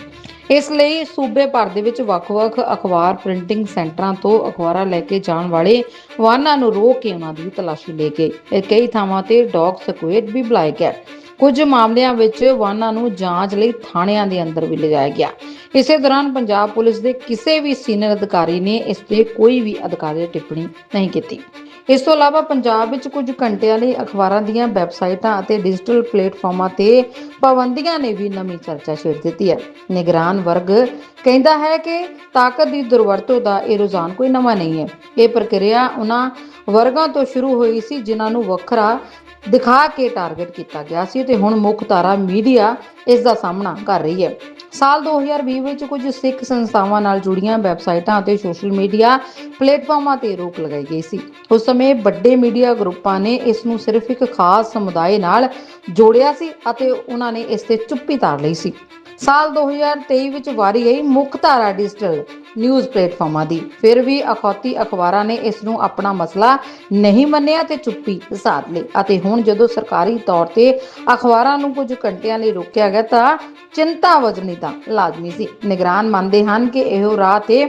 ਇਸ ਲਈ ਸੂਬੇ ਭਰ ਦੇ ਵਿੱਚ ਵੱਖ-ਵੱਖ ਅਖਬਾਰ ਪ੍ਰਿੰਟਿੰਗ ਸੈਂਟਰਾਂ ਤੋਂ ਅਖਬਾਰਾਂ ਲੈ ਕੇ ਜਾਣ ਵਾਲੇ ਵਾਹਨਾਂ ਨੂੰ ਰੋਕ ਕੇ ਉਹਨਾਂ ਦੀ ਤਲਾਸ਼ੀ ਲਏ ਗਏ ਕਈ ਥਾਵਾਂ ਤੇ ਡੌਗ ਸਕੁਏਡ ਵੀ ਬੁਲਾਏ ਗਏ। ਕੁਝ ਮਾਮਲਿਆਂ ਵਿੱਚ ਵਾਹਨਾਂ ਨੂੰ ਜਾਂਚ ਲਈ ਥਾਣਿਆਂ ਦੇ ਅੰਦਰ ਵੀ ਲਿਜਾਇਆ ਗਿਆ। ਇਸੇ ਦੌਰਾਨ ਪੰਜਾਬ ਪੁਲਿਸ ਦੇ ਕਿਸੇ ਵੀ ਸੀਨੀਅਰ ਅਧਿਕਾਰੀ ਨੇ ਇਸ ਤੇ ਕੋਈ ਵੀ ਅਧਿਕਾਰੀ ਟਿੱਪਣੀ ਨਹੀਂ ਕੀਤੀ। ਇਸ ਤੋਂ ਇਲਾਵਾ ਪੰਜਾਬ ਵਿੱਚ ਕੁਝ ਘੰਟਿਆਂ ਲਈ ਅਖਬਾਰਾਂ ਦੀਆਂ ਵੈਬਸਾਈਟਾਂ ਅਤੇ ਡਿਜੀਟਲ ਪਲੇਟਫਾਰਮਾਂ ਤੇ ਪਾਬੰਦੀਆਂ ਨੇ ਵੀ ਨਵੀਂ ਚਰਚਾ ਛੇੜ ਦਿੱਤੀ ਹੈ। ਨਿਗਰਾਨ ਵਰਗ ਕਹਿੰਦਾ ਹੈ ਕਿ ਤਾਕਤ ਦੀ ਦੁਰਵਰਤੋਂ ਦਾ ਇਹ ਰੁਝਾਨ ਕੋਈ ਨਵਾਂ ਨਹੀਂ ਹੈ। ਇਹ ਪ੍ਰਕਿਰਿਆ ਉਹਨਾਂ ਵਰਗਾਂ ਤੋਂ ਸ਼ੁਰੂ ਹੋਈ ਸੀ ਜਿਨ੍ਹਾਂ ਨੂੰ ਵੱਖਰਾ ਦਿਖਾ ਕੇ ਟਾਰਗੇਟ ਕੀਤਾ ਗਿਆ ਸੀ ਤੇ ਹੁਣ ਮੁੱਖ ਧਾਰਾ ਮੀਡੀਆ ਇਸ ਦਾ ਸਾਹਮਣਾ ਕਰ ਰਹੀ ਹੈ। ਸਾਲ 2020 ਵਿੱਚ ਕੁਝ ਸਿੱਖ ਸੰਸਥਾਵਾਂ ਨਾਲ ਜੁੜੀਆਂ ਵੈਬਸਾਈਟਾਂ ਅਤੇ ਸੋਸ਼ਲ ਮੀਡੀਆ ਪਲੇਟਫਾਰਮਾਂ ਤੇ ਰੋਕ ਲਗਾਈ ਗਈ ਸੀ। ਉਸ ਸਮੇਂ ਵੱਡੇ ਮੀਡੀਆ ਗਰੁੱਪਾਂ ਨੇ ਇਸ ਨੂੰ ਸਿਰਫ ਇੱਕ ਖਾਸ ਸਮੁਦਾਇ ਨਾਲ ਜੋੜਿਆ ਸੀ ਅਤੇ ਉਹਨਾਂ ਨੇ ਇਸ ਤੇ ਚੁੱਪੀ ਧਾਰ ਲਈ ਸੀ। ਸਾਲ 2023 ਵਿੱਚ ਵਾਰੀ ਆਈ ਮੁੱਖ ਧਾਰਾ ਡਿਜੀਟਲ ਨਿਊਜ਼ ਪਲੇਟਫਾਰਮਾਂ ਦੀ। ਫਿਰ ਵੀ ਅਖੌਤੀ ਅਖਬਾਰਾਂ ਨੇ ਇਸ ਨੂੰ ਆਪਣਾ ਮਸਲਾ ਨਹੀਂ ਮੰਨਿਆ ਤੇ ਚੁੱਪੀ ਸਾਧ ਲਈ ਅਤੇ ਹੁਣ ਜਦੋਂ ਸਰਕਾਰੀ ਤੌਰ ਤੇ ਅਖਬਾਰਾਂ ਨੂੰ ਕੁਝ ਘੰਟਿਆਂ ਲਈ ਰੋਕਿਆ ਗਿਆ ਤਾਂ ਚਿੰਤਾ ਵਜਣੀ ਤਾਂ ਲਾਜ਼ਮੀ ਸੀ। ਨਿਗਰਾਨ ਮੰਨਦੇ ਹਨ ਕਿ ਇਹੋ ਰਾਹ ਤੇ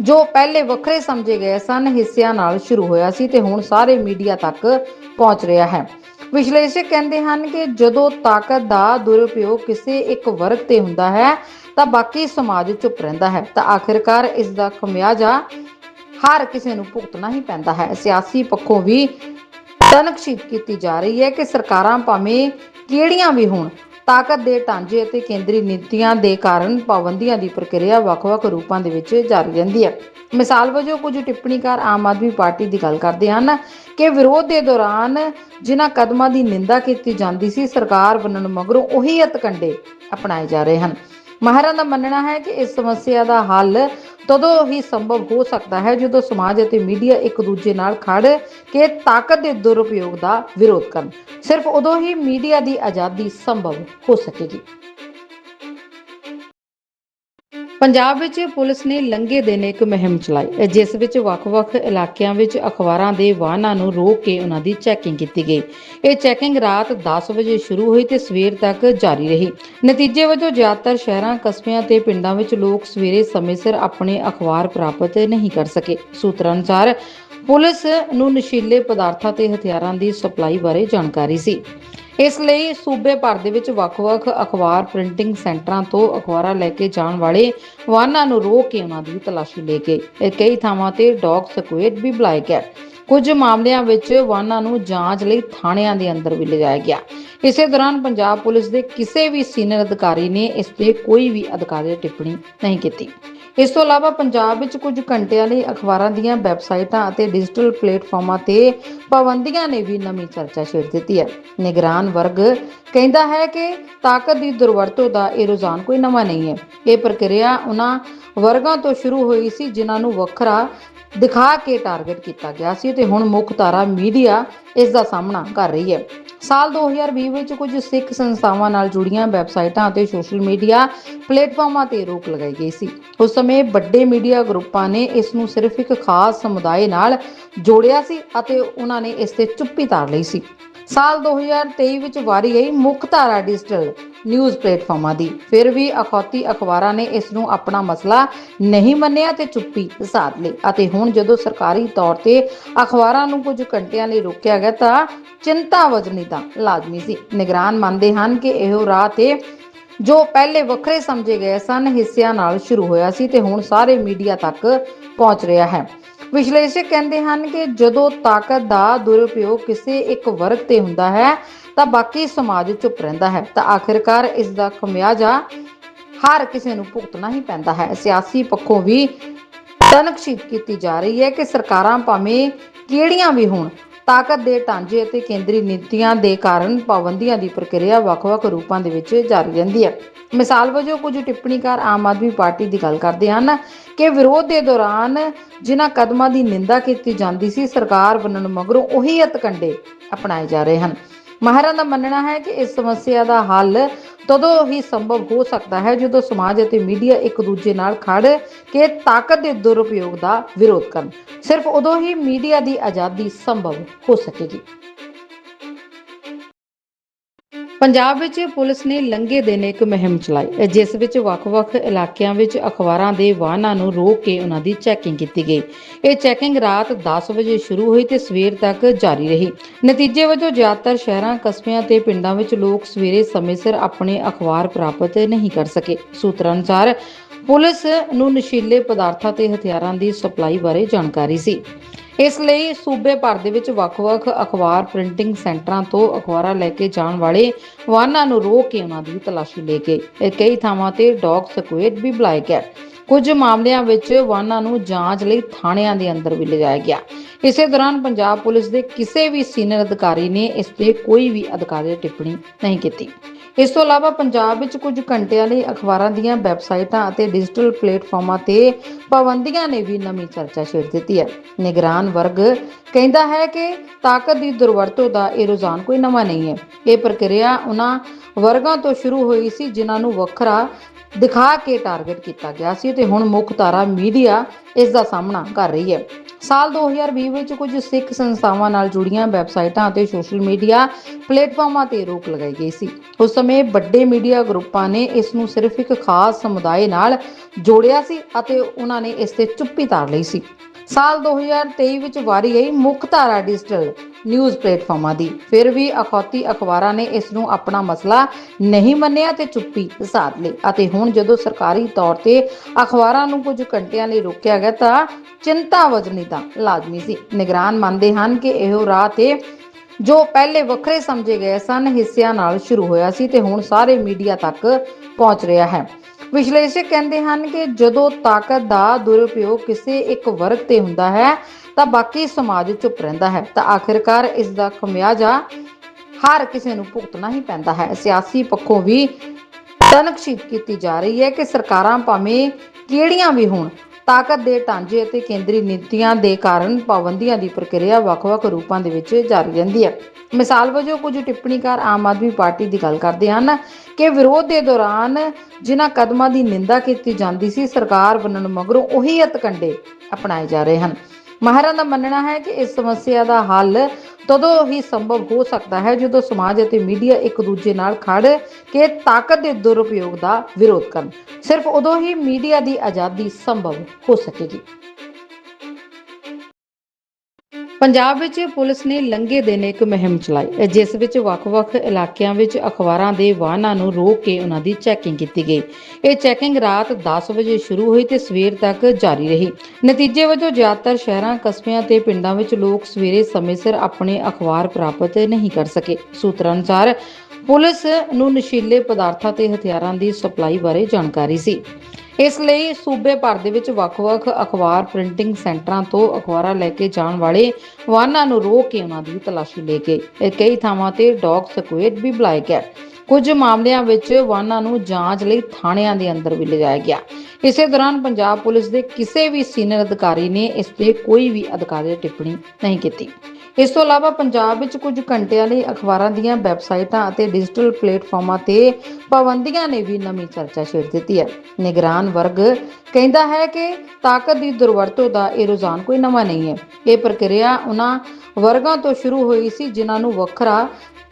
ਜੋ ਪਹਿਲੇ ਵੱਖਰੇ ਸਮਝੇ ਗਏ ਸਨ, ਹਿੱਸਿਆਂ ਨਾਲ ਸ਼ੁਰੂ ਹੋਇਆ ਸੀ ਤੇ ਹੁਣ ਸਾਰੇ ਮੀਡੀਆ ਤੱਕ ਪਹੁੰਚ ਰਿਹਾ ਹੈ। ਵਿਸ਼ਲੇਸ਼ਕ ਕਹਿੰਦੇ ਹਨ ਕਿ ਜਦੋਂ ਤਾਕਤ ਦਾ ਦੁਰਉਪਯੋਗ ਕਿਸੇ ਇੱਕ ਵਰਗ ਤੇ ਹੁੰਦਾ ਹੈ, ਤਾਂ ਬਾਕੀ ਸਮਾਜ ਚੁੱਪ ਰਹਿੰਦਾ ਹੈ। ਤਾਂ ਆਖਿਰਕਾਰ ਇਸ ਦਾ ਖਮਿਆਜਾ ਹਰ ਕਿਸੇ ਨੂੰ ਭੁਗਤਣਾ ਹੀ ਪੈਂਦਾ ਹੈ। ਸਿਆਸੀ ਪੱਖੋਂ ਵੀ ਤਨਕਸ਼ੀਦ ਕੀਤੀ ਜਾ ਰਹੀ ਹੈ ਕਿ ਸਰਕਾਰਾਂ ਭਾਵੇਂ ਕਿਹੜੀਆਂ ਵੀ ਹੋਣ ਤਾਕਤ ਦੇ ਢਾਂਚੇ ਅਤੇ ਕੇਂਦਰੀ ਨੀਤੀਆਂ ਦੇ ਕਾਰਨ ਪਾਬੰਦੀਆਂ ਦੀ ਪ੍ਰਕਿਰਿਆ ਵੱਖ-ਵੱਖ ਰੂਪਾਂ ਦੇ ਵਿੱਚ ਜਾਰੀ ਰਹਿੰਦੀ ਹੈ। ਮਿਸਾਲ ਵਜੋਂ ਕੁਝ ਟਿੱਪਣੀਕਾਰ ਆਮ ਆਦਮੀ ਪਾਰਟੀ ਦੀ ਗੱਲ ਕਰਦੇ ਹਨ ਕਿ ਵਿਰੋਧ ਦੇ ਦੌਰਾਨ ਜਿਨ੍ਹਾਂ ਕਦਮਾਂ ਦੀ ਨਿੰਦਾ ਕੀਤੀ ਜਾਂਦੀ ਸੀ, ਸਰਕਾਰ ਬਣਨ ਮਗਰੋਂ ਉਹੀ ਹੱਥਕੰਡੇ ਅਪਣਾਏ ਜਾ ਰਹੇ ਹਨ। ਮਾਹਰਾਂ ਦਾ ਮੰਨਣਾ ਹੈ ਕਿ ਇਸ ਸਮੱਸਿਆ ਦਾ ਹੱਲ ਤਦੋਂ ਹੀ ਸੰਭਵ ਹੋ ਸਕਦਾ ਹੈ ਜਦੋਂ ਸਮਾਜ ਅਤੇ ਮੀਡੀਆ ਇੱਕ ਦੂਜੇ ਨਾਲ ਖੜ ਕੇ ਤਾਕਤ ਦੇ ਦੁਰਉਪਯੋਗ ਦਾ ਵਿਰੋਧ ਕਰਨ। ਸਿਰਫ ਉਦੋਂ ਹੀ ਮੀਡੀਆ ਦੀ ਆਜ਼ਾਦੀ ਸੰਭਵ ਹੋ ਸਕੇਗੀ। ਪੰਜਾਬ ਵਿੱਚ ਪੁਲਿਸ ਨੇ ਲੰਘੇ ਦਿਨ ਇੱਕ ਮੁਹਿੰਮ ਚਲਾਈ ਜਿਸ ਵਿੱਚ ਵੱਖ-ਵੱਖ ਇਲਾਕਿਆਂ ਵਿੱਚ ਅਖਬਾਰਾਂ ਦੇ ਵਾਹਨਾਂ ਨੂੰ ਰੋਕ ਕੇ ਉਹਨਾਂ ਦੀ ਚੈਕਿੰਗ ਕੀਤੀ ਗਈ। ਇਹ ਚੈਕਿੰਗ ਰਾਤ 10 ਵਜੇ ਸ਼ੁਰੂ ਹੋਈ ਤੇ ਸਵੇਰ ਤੱਕ ਜਾਰੀ ਰਹੀ। ਨਤੀਜੇ ਵਜੋਂ ਜ਼ਿਆਦਾਤਰ ਸ਼ਹਿਰਾਂ, ਕਸਬਿਆਂ ਤੇ ਪਿੰਡਾਂ ਵਿੱਚ ਲੋਕ ਸਵੇਰੇ ਸਮੇਂ ਸਿਰ ਆਪਣੇ ਅਖਬਾਰ ਪ੍ਰਾਪਤ ਨਹੀਂ ਕਰ ਸਕੇ। ਸੂਤਰਾਂ ਅਨੁਸਾਰ, ਪੁਲਿਸ ਨੂੰ ਨਸ਼ੀਲੇ ਪਦਾਰਥਾਂ ਤੇ ਹਥਿਆਰਾਂ ਦੀ ਸਪਲਾਈ ਬਾਰੇ ਜਾਣਕਾਰੀ ਸੀ। ਇਸ ਲਈ ਸੂਬੇ ਭਰ ਦੇ ਵਿੱਚ ਵੱਖ-ਵੱਖ ਅਖਬਾਰ ਪ੍ਰਿੰਟਿੰਗ ਸੈਂਟਰਾਂ ਤੋਂ ਅਖਬਾਰਾਂ ਲੈ ਕੇ ਜਾਣ ਵਾਲੇ ਵਾਹਨਾਂ ਨੂੰ ਰੋਕ ਕੇ ਉਹਨਾਂ ਦੀ ਤਲਾਸ਼ੀ ਲਏ ਗਏ ਕਈ ਥਾਵਾਂ ਤੇ ਡੌਗ ਸਕੁਏਡ ਵੀ ਬੁਲਾਏ ਗਏ। ਕੁਝ ਮਾਮਲਿਆਂ ਵਿੱਚ ਵਾਹਨਾਂ ਨੂੰ ਜਾਂਚ ਲਈ ਥਾਣਿਆਂ ਦੇ ਅੰਦਰ ਵੀ ਲਿਜਾਇਆ ਗਿਆ। ਇਸੇ ਦੌਰਾਨ ਪੰਜਾਬ ਪੁਲਿਸ ਦੇ ਕਿਸੇ ਵੀ ਸੀਨੀਅਰ ਅਧਿਕਾਰੀ ਨੇ ਇਸ ਤੇ ਕੋਈ ਵੀ ਅਧਿਕਾਰੀ ਟਿੱਪਣੀ ਨਹੀਂ ਕੀਤੀ। ਇਸ ਤੋਂ ਇਲਾਵਾ ਪੰਜਾਬ ਵਿੱਚ ਕੁਝ ਘੰਟਿਆਂ ਲਈ ਅਖਬਾਰਾਂ ਦੀਆਂ ਵੈਬਸਾਈਟਾਂ ਅਤੇ ਡਿਜੀਟਲ ਪਲੇਟਫਾਰਮਾਂ ਤੇ ਪਾਬੰਦੀਆਂ ਨੇ ਵੀ ਨਵੀਂ ਚਰਚਾ ਛੇੜ ਦਿੱਤੀ ਹੈ। ਨਿਗਰਾਨ ਵਰਗ ਕਹਿੰਦਾ ਹੈ ਕਿ ਤਾਕਤ ਦੀ ਦੁਰਵਰਤੋਂ ਦਾ ਇਹ ਰੁਝਾਨ ਕੋਈ ਨਵਾਂ ਨਹੀਂ ਹੈ। ਇਹ ਪ੍ਰਕਿਰਿਆ ਉਹਨਾਂ ਵਰਗਾਂ ਤੋਂ ਸ਼ੁਰੂ ਹੋਈ ਸੀ ਜਿਨ੍ਹਾਂ ਨੂੰ ਵੱਖਰਾ ਦਿਖਾ ਕੇ ਟਾਰਗੇਟ ਕੀਤਾ ਗਿਆ ਸੀ ਤੇ ਹੁਣ ਮੁੱਖ ਧਾਰਾ ਮੀਡੀਆ ਇਸ ਦਾ ਸਾਹਮਣਾ ਕਰ ਰਹੀ ਹੈ। ਸਾਲ 2020 ਵਿੱਚ ਕੁਝ ਸਿੱਖ ਸੰਸਥਾਵਾਂ ਨਾਲ ਜੁੜੀਆਂ ਵੈਬਸਾਈਟਾਂ ਅਤੇ ਸੋਸ਼ਲ ਮੀਡੀਆ ਪਲੇਟਫਾਰਮਾਂ ਤੇ ਰੋਕ ਲਗਾਈ ਗਈ ਸੀ। ਉਸ ਸਮੇਂ ਵੱਡੇ ਮੀਡੀਆ ਗਰੁੱਪਾਂ ਨੇ ਇਸ ਨੂੰ ਸਿਰਫ ਇੱਕ ਖਾਸ ਸਮੁਦਾਇ ਨਾਲ ਜੋੜਿਆ ਸੀ ਅਤੇ ਉਹਨਾਂ ਨੇ ਇਸ ਤੇ ਚੁੱਪੀ ਧਾਰ ਲਈ ਸੀ। ਸਾਲ 2023 ਵਿੱਚ ਵਾਰੀ ਗਈ ਮੁੱਖ ਧਾਰਾ ਡਿਜੀਟਲ ਨਿਊਜ਼ ਪਲੇਟਫਾਰਮਾਂ ਦੀ। ਫਿਰ ਵੀ ਅਖੌਤੀ ਅਖਬਾਰਾਂ ਨੇ ਇਸ ਨੂੰ ਆਪਣਾ ਮਸਲਾ ਨਹੀਂ ਮੰਨਿਆ ਤੇ ਚੁੱਪੀ ਸਾਧ ਲਈ ਅਤੇ ਹੁਣ ਜਦੋਂ ਸਰਕਾਰੀ ਤੌਰ ਤੇ ਅਖਬਾਰਾਂ ਨੂੰ ਕੁਝ ਘੰਟਿਆਂ ਲਈ ਰੋਕਿਆ ਗਿਆ ਤਾਂ ਚਿੰਤਾ ਵਜਣੀ ਤਾਂ ਲਾਜ਼ਮੀ ਸੀ। ਨਿਗਰਾਨ ਮੰਨਦੇ ਹਨ ਕਿ ਇਹੋ ਰਾਹ ਤੇ ਜੋ ਪਹਿਲੇ ਵੱਖਰੇ ਸਮਝੇ ਗਏ ਸਨ, ਹਿੱਸਿਆਂ ਨਾਲ ਸ਼ੁਰੂ ਹੋਇਆ ਸੀ ਤੇ ਹੁਣ ਸਾਰੇ ਮੀਡੀਆ ਤੱਕ ਪਹੁੰਚ ਰਿਹਾ ਹੈ। ਵਿਸ਼ਲੇਸ਼ਕ ਕਹਿੰਦੇ ਹਨ ਕਿ ਜਦੋਂ ਤਾਕਤ ਦਾ ਦੁਰਉਪਯੋਗ ਕਿਸੇ ਇੱਕ ਵਰਗ ਤੇ ਹੁੰਦਾ ਹੈ, ਤਾਂ ਬਾਕੀ ਸਮਾਜ ਚੁੱਪ ਰਹਿੰਦਾ ਹੈ। ਤਾਂ ਆਖਿਰਕਾਰ ਇਸ ਦਾ ਖਮਿਆਜਾ ਹਰ ਕਿਸੇ ਨੂੰ ਭੁਗਤਣਾ ਹੀ ਪੈਂਦਾ ਹੈ। ਸਿਆਸੀ ਪੱਖੋਂ ਵੀ ਤਨਕਸ਼ੀਦ ਕੀਤੀ ਜਾ ਰਹੀ ਹੈ ਕਿ ਸਰਕਾਰਾਂ ਭਾਵੇਂ ਕਿਹੜੀਆਂ ਵੀ ਹੋਣ ਤਾਕਤ ਦੇ ਢਾਂਚੇ ਅਤੇ ਕੇਂਦਰੀ ਨੀਤੀਆਂ ਦੇ ਕਾਰਨ ਪਾਬੰਦੀਆਂ ਦੀ ਪ੍ਰਕਿਰਿਆ ਵੱਖ-ਵੱਖ ਰੂਪਾਂ ਦੇ ਵਿੱਚ ਜਾਰੀ ਰਹਿੰਦੀ ਹੈ। ਮਿਸਾਲ ਵਜੋਂ ਕੁਝ ਟਿੱਪਣੀਕਾਰ ਆਮ ਆਦਮੀ ਪਾਰਟੀ ਦੀ ਗੱਲ ਕਰਦੇ ਹਨ ਕਿ ਵਿਰੋਧ ਦੇ ਦੌਰਾਨ ਜਿਨ੍ਹਾਂ ਕਦਮਾਂ ਦੀ ਨਿੰਦਾ ਕੀਤੀ ਜਾਂਦੀ ਸੀ, ਸਰਕਾਰ ਬਣਨ ਮਗਰੋਂ ਉਹੀ ਹੱਥਕੰਡੇ ਅਪਣਾਏ ਜਾ ਰਹੇ ਹਨ। ਮਾਹਰਾਂ ਦਾ ਮੰਨਣਾ ਹੈ ਕਿ ਇਸ ਸਮੱਸਿਆ ਦਾ ਹੱਲ ਤਦੋਂ ਹੀ ਸੰਭਵ ਹੋ ਸਕਦਾ ਹੈ ਜਦੋਂ ਸਮਾਜ ਅਤੇ ਮੀਡੀਆ ਇੱਕ ਦੂਜੇ ਨਾਲ ਖੜ ਕੇ ਤਾਕਤ ਦੇ ਦੁਰਉਪਯੋਗ ਦਾ ਵਿਰੋਧ ਕਰਨ। ਸਿਰਫ ਉਦੋਂ ਹੀ ਮੀਡੀਆ ਦੀ ਆਜ਼ਾਦੀ ਸੰਭਵ ਹੋ ਸਕੇਗੀ। ਪੰਜਾਬ ਵਿੱਚ ਪੁਲਿਸ ਨੇ ਲੰਘੇ ਦਿਨ ਇੱਕ ਮੁਹਿੰਮ ਚਲਾਈ ਜਿਸ ਵਿੱਚ ਵੱਖ-ਵੱਖ ਇਲਾਕਿਆਂ ਵਿੱਚ ਅਖਬਾਰਾਂ ਦੇ ਵਾਹਨਾਂ ਨੂੰ ਰੋਕ ਕੇ ਉਹਨਾਂ ਦੀ ਚੈਕਿੰਗ ਕੀਤੀ ਗਈ। ਇਹ ਚੈਕਿੰਗ ਰਾਤ 10 ਵਜੇ ਸ਼ੁਰੂ ਹੋਈ ਤੇ ਸਵੇਰ ਤੱਕ ਜਾਰੀ ਰਹੀ। ਨਤੀਜੇ ਵਜੋਂ ਜ਼ਿਆਦਾਤਰ ਸ਼ਹਿਰਾਂ, ਕਸਬਿਆਂ ਤੇ ਪਿੰਡਾਂ ਵਿੱਚ ਲੋਕ ਸਵੇਰੇ ਸਮੇਂ ਸਿਰ ਆਪਣੇ ਅਖਬਾਰ ਪ੍ਰਾਪਤ ਨਹੀਂ ਕਰ ਸਕੇ। ਸੂਤਰਾਂ ਅਨੁਸਾਰ, ਪੁਲਿਸ ਨੂੰ ਨਸ਼ੀਲੇ ਪਦਾਰਥਾਂ ਤੇ ਹਥਿਆਰਾਂ ਦੀ ਸਪਲਾਈ ਬਾਰੇ ਜਾਣਕਾਰੀ ਸੀ। ਇਸ ਲਈ ਸੂਬੇ ਭਰ ਦੇ ਵਿੱਚ ਵੱਖ-ਵੱਖ ਅਖਬਾਰ ਪ੍ਰਿੰਟਿੰਗ ਸੈਂਟਰਾਂ ਤੋਂ ਅਖਬਾਰਾਂ ਲੈ ਕੇ ਜਾਣ ਵਾਲੇ ਵਾਹਨਾਂ ਨੂੰ ਰੋਕ ਕੇ ਉਹਨਾਂ ਦੀ ਤਲਾਸ਼ੀ ਲਏ ਗਈ ਕਈ ਥਾਵਾਂ ਤੇ ਡੌਗ ਸਕੁਐਡ ਵੀ ਬੁਲਾਇਆ ਗਿਆ ਕੁਝ ਮਾਮਲਿਆਂ ਵਿੱਚ ਵਾਹਨਾਂ ਨੂੰ ਜਾਂਚ ਲਈ ਥਾਣਿਆਂ ਦੇ ਅੰਦਰ ਵੀ ਲਿਜਾਇਆ ਗਿਆ। ਇਸੇ ਦੌਰਾਨ ਪੰਜਾਬ ਪੁਲਿਸ ਦੇ ਕਿਸੇ ਵੀ ਸੀਨੀਅਰ ਅਧਿਕਾਰੀ ਨੇ ਇਸ ਤੇ ਕੋਈ ਵੀ ਅਧਿਕਾਰੀ ਟਿੱਪਣੀ ਨਹੀਂ ਕੀਤੀ। ਇਸ ਤੋਂ ਇਲਾਵਾ ਪੰਜਾਬ ਵਿੱਚ ਕੁਝ ਘੰਟਿਆਂ ਲਈ ਅਖਬਾਰਾਂ ਦੀਆਂ ਵੈਬਸਾਈਟਾਂ ਅਤੇ ਡਿਜੀਟਲ ਪਲੇਟਫਾਰਮਾਂ ਤੇ ਪਾਬੰਦੀਆਂ ਨੇ ਵੀ ਨਵੀਂ ਚਰਚਾ ਛੇੜ ਦਿੱਤੀ ਹੈ। ਨਿਗਰਾਨ ਵਰਗ ਕਹਿੰਦਾ ਹੈ ਕਿ ਤਾਕਤ ਦੀ ਦੁਰਵਰਤੋਂ ਦਾ ਇਹ ਰੁਝਾਨ ਕੋਈ ਨਵਾਂ ਨਹੀਂ ਹੈ। ਇਹ ਪ੍ਰਕਿਰਿਆ ਉਹਨਾਂ ਵਰਗਾਂ ਤੋਂ ਸ਼ੁਰੂ ਹੋਈ ਸੀ ਜਿਨ੍ਹਾਂ ਨੂੰ ਵੱਖਰਾ ਦਿਖਾ ਕੇ ਟਾਰਗੇਟ ਕੀਤਾ ਗਿਆ ਸੀ ਤੇ ਹੁਣ ਮੁੱਖ ਧਾਰਾ ਮੀਡੀਆ ਇਸ ਦਾ ਸਾਹਮਣਾ ਕਰ ਰਹੀ ਹੈ। ਸਾਲ 2020 ਵਿੱਚ ਕੁਝ ਸਿੱਖ ਸੰਸਥਾਵਾਂ ਨਾਲ ਜੁੜੀਆਂ ਵੈਬਸਾਈਟਾਂ ਅਤੇ ਸੋਸ਼ਲ ਮੀਡੀਆ ਪਲੇਟਫਾਰਮਾਂ ਤੇ ਰੋਕ ਲਗਾਈ ਗਈ ਸੀ। ਉਸ ਸਮੇਂ ਵੱਡੇ ਮੀਡੀਆ ਗਰੁੱਪਾਂ ਨੇ ਇਸ ਨੂੰ ਸਿਰਫ ਇੱਕ ਖਾਸ ਸਮੁਦਾਇ ਨਾਲ ਜੋੜਿਆ ਸੀ ਅਤੇ ਉਹਨਾਂ ਨੇ ਇਸ ਤੇ ਚੁੱਪੀ ਧਾਰ ਲਈ ਸੀ। ਸਾਲ 2023 ਵਿੱਚ ਵਾਰੀ ਗਈ ਮੁੱਖ ਧਾਰਾ ਡਿਜੀਟਲ ਨਿਊਜ਼ ਪਲੇਟਫਾਰਮਾਂ ਦੀ। ਫਿਰ ਵੀ ਅਖੌਤੀ ਅਖਬਾਰਾਂ ਨੇ ਇਸ ਨੂੰ ਆਪਣਾ ਮਸਲਾ ਨਹੀਂ ਮੰਨਿਆ ਤੇ ਚੁੱਪੀ ਸਾਧ ਲਈ ਅਤੇ ਹੁਣ ਜਦੋਂ ਸਰਕਾਰੀ ਤੌਰ ਤੇ ਅਖਬਾਰਾਂ ਨੂੰ ਕੁਝ ਘੰਟਿਆਂ ਲਈ ਰੋਕਿਆ ਗਿਆ ਤਾਂ ਚਿੰਤਾ ਵਜਣੀ ਤਾਂ ਲਾਜ਼ਮੀ ਸੀ। ਨਿਗਰਾਨ ਮੰਨਦੇ ਹਨ ਕਿ ਇਹੋ ਰਾਹ ਤੇ ਜੋ ਪਹਿਲੇ ਵੱਖਰੇ ਸਮਝੇ ਗਏ ਸਨ, ਹਿੱਸਿਆਂ ਨਾਲ ਸ਼ੁਰੂ ਹੋਇਆ ਸੀ ਤੇ ਹੁਣ ਸਾਰੇ ਮੀਡੀਆ ਤੱਕ ਪਹੁੰਚ ਰਿਹਾ ਹੈ। ਵਿਸ਼ਲੇਸ਼ਕ ਕਹਿੰਦੇ ਹਨ ਕਿ ਜਦੋਂ ਤਾਕਤ ਦਾ ਦੁਰਉਪਯੋਗ ਕਿਸੇ ਇੱਕ ਵਰਗ ਤੇ ਹੁੰਦਾ ਹੈ, ਤਾਂ ਬਾਕੀ ਸਮਾਜ ਚੁੱਪ ਰਹਿੰਦਾ ਹੈ। ਤਾਂ ਆਖਿਰਕਾਰ ਇਸ ਦਾ ਖਮਿਆਜਾ ਹਰ ਕਿਸੇ ਨੂੰ ਭੁਗਤਣਾ ਹੀ ਪੈਂਦਾ ਹੈ। ਸਿਆਸੀ ਪੱਖੋਂ ਵੀ ਤਨਕਸ਼ੀਦ ਕੀਤੀ ਜਾ ਰਹੀ ਹੈ ਕਿ ਸਰਕਾਰਾਂ ਭਾਵੇਂ ਕਿਹੜੀਆਂ ਵੀ ਹੋਣ ਤਾਕਤ ਦੇ ਢਾਂਚੇ ਅਤੇ ਕੇਂਦਰੀ ਨੀਤੀਆਂ ਦੇ ਕਾਰਨ ਪਾਬੰਦੀਆਂ ਦੀ ਪ੍ਰਕਿਰਿਆ ਵੱਖ-ਵੱਖ ਰੂਪਾਂ ਦੇ ਵਿੱਚ ਜਾਰੀ ਰਹਿੰਦੀ ਹੈ। ਮਿਸਾਲ ਵਜੋਂ ਕੁਝ ਟਿੱਪਣੀਕਾਰ ਆਮ ਆਦਮੀ ਪਾਰਟੀ ਦੀ ਗੱਲ ਕਰਦੇ ਹਨ ਕਿ ਵਿਰੋਧ ਦੇ ਦੌਰਾਨ ਜਿਨ੍ਹਾਂ ਕਦਮਾਂ ਦੀ ਨਿੰਦਾ ਕੀਤੀ ਜਾਂਦੀ ਸੀ, ਸਰਕਾਰ ਬਣਨ ਮਗਰੋਂ ਉਹੀ ਹੱਥਕੰਡੇ ਅਪਣਾਏ ਜਾ ਰਹੇ ਹਨ। ਮਾਹਰਾਂ ਦਾ ਮੰਨਣਾ ਹੈ ਕਿ ਇਸ ਸਮੱਸਿਆ ਦਾ ਹੱਲ ਤਦੋਂ ਹੀ ਸੰਭਵ ਹੋ ਸਕਦਾ ਹੈ ਜਦੋਂ ਸਮਾਜ ਅਤੇ ਮੀਡੀਆ ਇੱਕ ਦੂਜੇ ਨਾਲ ਖੜ ਕੇ ਤਾਕਤ ਦੇ ਦੁਰਉਪਯੋਗ ਦਾ ਵਿਰੋਧ ਕਰਨ। ਸਿਰਫ ਉਦੋਂ ਹੀ ਮੀਡੀਆ ਦੀ ਆਜ਼ਾਦੀ ਸੰਭਵ ਹੋ ਸਕੇਗੀ। ਪੰਜਾਬ ਵਿੱਚ ਪੁਲਿਸ ਨੇ ਲੰਘੇ ਦਿਨ ਇੱਕ ਮੁਹਿੰਮ ਚਲਾਈ ਜਿਸ ਵਿੱਚ ਵੱਖ-ਵੱਖ ਇਲਾਕਿਆਂ ਵਿੱਚ ਅਖਬਾਰਾਂ ਦੇ ਵਾਹਨਾਂ ਨੂੰ ਰੋਕ ਕੇ ਉਹਨਾਂ ਦੀ ਚੈਕਿੰਗ ਕੀਤੀ ਗਈ। ਇਹ ਚੈਕਿੰਗ ਰਾਤ 10 ਵਜੇ ਸ਼ੁਰੂ ਹੋਈ ਤੇ ਸਵੇਰ ਤੱਕ ਜਾਰੀ ਰਹੀ। ਨਤੀਜੇ ਵਜੋਂ ਜ਼ਿਆਦਾਤਰ ਸ਼ਹਿਰਾਂ, ਕਸਬਿਆਂ ਤੇ ਪਿੰਡਾਂ ਵਿੱਚ ਲੋਕ ਸਵੇਰੇ ਸਮੇਂ ਸਿਰ ਆਪਣੇ ਅਖਬਾਰ ਪ੍ਰਾਪਤ ਨਹੀਂ ਕਰ ਸਕੇ। ਸੂਤਰਾਂ ਅਨੁਸਾਰ, ਪੁਲਿਸ ਨੂੰ ਨਸ਼ੀਲੇ ਪਦਾਰਥਾਂ ਤੇ ਹਥਿਆਰਾਂ ਦੀ ਸਪਲਾਈ ਬਾਰੇ ਜਾਣਕਾਰੀ ਸੀ। ਇਸ ਲਈ ਸੂਬੇ ਭਰ ਦੇ ਵਿੱਚ ਵੱਖ-ਵੱਖ ਅਖਬਾਰ ਪ੍ਰਿੰਟਿੰਗ ਸੈਂਟਰਾਂ ਤੋਂ ਅਖਬਾਰਾਂ ਲੈ ਕੇ ਜਾਣ ਵਾਲੇ ਵਾਹਨਾਂ ਨੂੰ ਰੋਕ ਕੇ ਉਹਨਾਂ ਦੀ ਤਲਾਸ਼ੀ ਲਏ ਗਈ ਕਈ ਥਾਵਾਂ ਤੇ ਡੌਗ ਸਕੁਐਡ ਵੀ ਬੁਲਾਇਆ ਗਿਆ। ਕੁਝ ਮਾਮਲਿਆਂ ਵਿੱਚ ਵਾਹਨਾਂ ਨੂੰ ਜਾਂਚ ਲਈ ਥਾਣਿਆਂ ਦੇ ਅੰਦਰ ਵੀ ਲਿਜਾਇਆ ਗਿਆ। ਇਸੇ ਦੌਰਾਨ ਪੰਜਾਬ ਪੁਲਿਸ ਦੇ ਕਿਸੇ ਵੀ ਸੀਨੀਅਰ ਅਧਿਕਾਰੀ ਨੇ ਇਸ ਤੇ ਕੋਈ ਵੀ ਅਧਿਕਾਰੀ ਟਿੱਪਣੀ ਨਹੀਂ ਕੀਤੀ। ਇਸ ਤੋਂ ਇਲਾਵਾ ਪੰਜਾਬ ਵਿੱਚ ਕੁਝ ਘੰਟਿਆਂ ਲਈ ਅਖਬਾਰਾਂ ਦੀਆਂ ਵੈਬਸਾਈਟਾਂ ਅਤੇ ਡਿਜੀਟਲ ਪਲੇਟਫਾਰਮਾਂ ਤੇ ਪਾਬੰਦੀਆਂ ਨੇ ਵੀ ਨਵੀਂ ਚਰਚਾ ਛੇੜ ਦਿੱਤੀ ਹੈ। ਨਿਗਰਾਨ ਵਰਗ ਕਹਿੰਦਾ ਹੈ ਕਿ ਤਾਕਤ ਦੀ ਦੁਰਵਰਤੋਂ ਦਾ ਇਹ ਰੁਝਾਨ ਕੋਈ ਨਵਾਂ ਨਹੀਂ ਹੈ। ਇਹ ਪ੍ਰਕਿਰਿਆ ਉਹਨਾਂ ਵਰਗਾਂ ਤੋਂ ਸ਼ੁਰੂ ਹੋਈ ਸੀ ਜਿਨ੍ਹਾਂ ਨੂੰ ਵੱਖਰਾ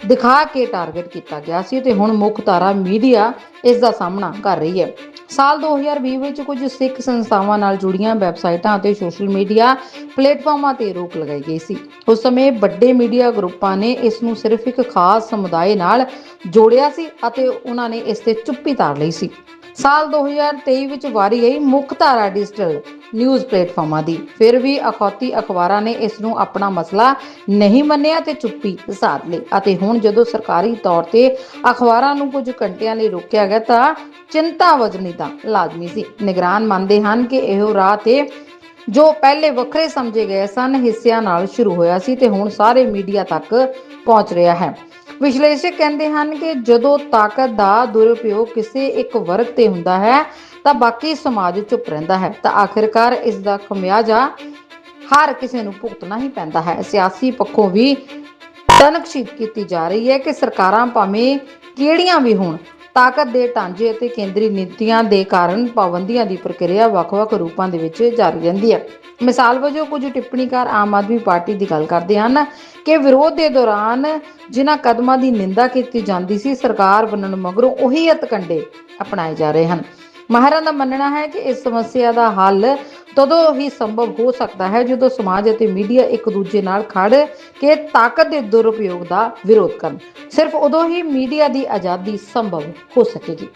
ਦਿਖਾ ਕੇ ਟਾਰਗੇਟ ਕੀਤਾ ਗਿਆ ਸੀ ਤੇ ਹੁਣ ਮੁੱਖ ਧਾਰਾ ਮੀਡੀਆ ਇਸ ਦਾ ਸਾਹਮਣਾ ਕਰ ਰਹੀ ਹੈ। ਸਾਲ 2020 ਵਿੱਚ ਕੁਝ ਸਿੱਖ ਸੰਸਥਾਵਾਂ ਨਾਲ ਜੁੜੀਆਂ ਵੈਬਸਾਈਟਾਂ ਅਤੇ ਸੋਸ਼ਲ ਮੀਡੀਆ ਪਲੇਟਫਾਰਮਾਂ ਤੇ ਰੋਕ ਲਗਾਈ ਗਈ ਸੀ। ਉਸ ਸਮੇਂ ਵੱਡੇ ਮੀਡੀਆ ਗਰੁੱਪਾਂ ਨੇ ਇਸ ਨੂੰ ਸਿਰਫ ਇੱਕ ਖਾਸ ਸਮੁਦਾਇ ਨਾਲ ਜੋੜਿਆ ਸੀ ਅਤੇ ਉਹਨਾਂ ਨੇ ਇਸ ਤੇ ਚੁੱਪੀ ਧਾਰ ਲਈ ਸੀ। ਸਾਲ 2023 ਵਿੱਚ ਵਾਰੀ ਆਈ ਮੁੱਖ ਧਾਰਾ ਡਿਜੀਟਲ ਨਿਊਜ਼ ਪਲੇਟਫਾਰਮਾਂ ਦੀ। ਫਿਰ ਵੀ ਅਖੌਤੀ ਅਖਬਾਰਾਂ ਨੇ ਇਸ ਨੂੰ ਆਪਣਾ ਮਸਲਾ ਨਹੀਂ ਮੰਨਿਆ ਤੇ ਚੁੱਪੀ ਸਾਧ ਲਈ ਅਤੇ ਹੁਣ ਜਦੋਂ ਸਰਕਾਰੀ ਤੌਰ ਤੇ ਅਖਬਾਰਾਂ ਨੂੰ ਕੁਝ ਘੰਟਿਆਂ ਲਈ ਰੋਕਿਆ ਗਿਆ ਤਾਂ ਚਿੰਤਾ ਵਜਣੀ ਤਾਂ ਲਾਜ਼ਮੀ ਸੀ। ਨਿਗਰਾਨ ਮੰਨਦੇ ਹਨ ਕਿ ਇਹੋ ਰਾਹ ਤੇ ਜੋ ਪਹਿਲੇ ਵੱਖਰੇ ਸਮਝੇ ਗਏ ਸਨ, ਹਿੱਸਿਆਂ ਨਾਲ ਸ਼ੁਰੂ ਹੋਇਆ ਸੀ ਤੇ ਹੁਣ ਸਾਰੇ ਮੀਡੀਆ ਤੱਕ ਪਹੁੰਚ ਰਿਹਾ ਹੈ। ਵਿਸ਼ਲੇਸ਼ਕ ਕਹਿੰਦੇ ਹਨ ਕਿ ਜਦੋਂ ਤਾਕਤ ਦਾ ਦੁਰਉਪਯੋਗ ਕਿਸੇ ਇੱਕ ਵਰਗ ਤੇ ਹੁੰਦਾ ਹੈ, ਤਾਂ ਬਾਕੀ ਸਮਾਜ ਚੁੱਪ ਰਹਿੰਦਾ ਹੈ। ਤਾਂ ਆਖਿਰਕਾਰ ਇਸ ਦਾ ਖਮਿਆਜਾ ਹਰ ਕਿਸੇ ਨੂੰ ਭੁਗਤਣਾ ਹੀ ਪੈਂਦਾ ਹੈ। ਸਿਆਸੀ ਪੱਖੋਂ ਵੀ ਤਨਕਸ਼ੀਦ ਕੀਤੀ ਜਾ ਰਹੀ ਹੈ ਕਿ ਸਰਕਾਰਾਂ ਭਾਵੇਂ ਕਿਹੜੀਆਂ ਵੀ ਹੋਣ ਤਾਕਤ ਦੇ ਢਾਂਚੇ ਅਤੇ ਕੇਂਦਰੀ ਨੀਤੀਆਂ ਦੇ ਕਾਰਨ ਪਾਬੰਦੀਆਂ ਦੀ ਪ੍ਰਕਿਰਿਆ ਵੱਖ-ਵੱਖ ਰੂਪਾਂ ਦੇ ਵਿੱਚ ਜਾਰੀ ਰਹਿੰਦੀ ਹੈ। ਮਿਸਾਲ ਵਜੋਂ ਕੁਝ ਟਿੱਪਣੀਕਾਰ ਆਮ ਆਦਮੀ ਪਾਰਟੀ ਦੀ ਗੱਲ ਕਰਦੇ ਹਨ ਕਿ ਵਿਰੋਧ ਦੇ ਦੌਰਾਨ ਜਿਨ੍ਹਾਂ ਕਦਮਾਂ ਦੀ ਨਿੰਦਾ ਕੀਤੀ ਜਾਂਦੀ ਸੀ, ਸਰਕਾਰ ਬਣਨ ਮਗਰੋਂ ਉਹੀ ਹੱਥਕੰਡੇ ਅਪਣਾਏ ਜਾ ਰਹੇ ਹਨ। ਮਾਹਰਾਂ ਦਾ ਮੰਨਣਾ ਹੈ ਕਿ ਇਸ ਸਮੱਸਿਆ ਦਾ ਹੱਲ ਤਦੋਂ ਹੀ ਸੰਭਵ ਹੋ ਸਕਦਾ ਹੈ ਜਦੋਂ ਸਮਾਜ ਅਤੇ ਮੀਡੀਆ ਇੱਕ ਦੂਜੇ ਨਾਲ ਖੜ ਕੇ ਤਾਕਤ ਦੇ ਦੁਰਉਪਯੋਗ ਦਾ ਵਿਰੋਧ ਕਰਨ। ਸਿਰਫ ਉਦੋਂ ਹੀ ਮੀਡੀਆ ਦੀ ਆਜ਼ਾਦੀ ਸੰਭਵ ਹੋ ਸਕੇਗੀ।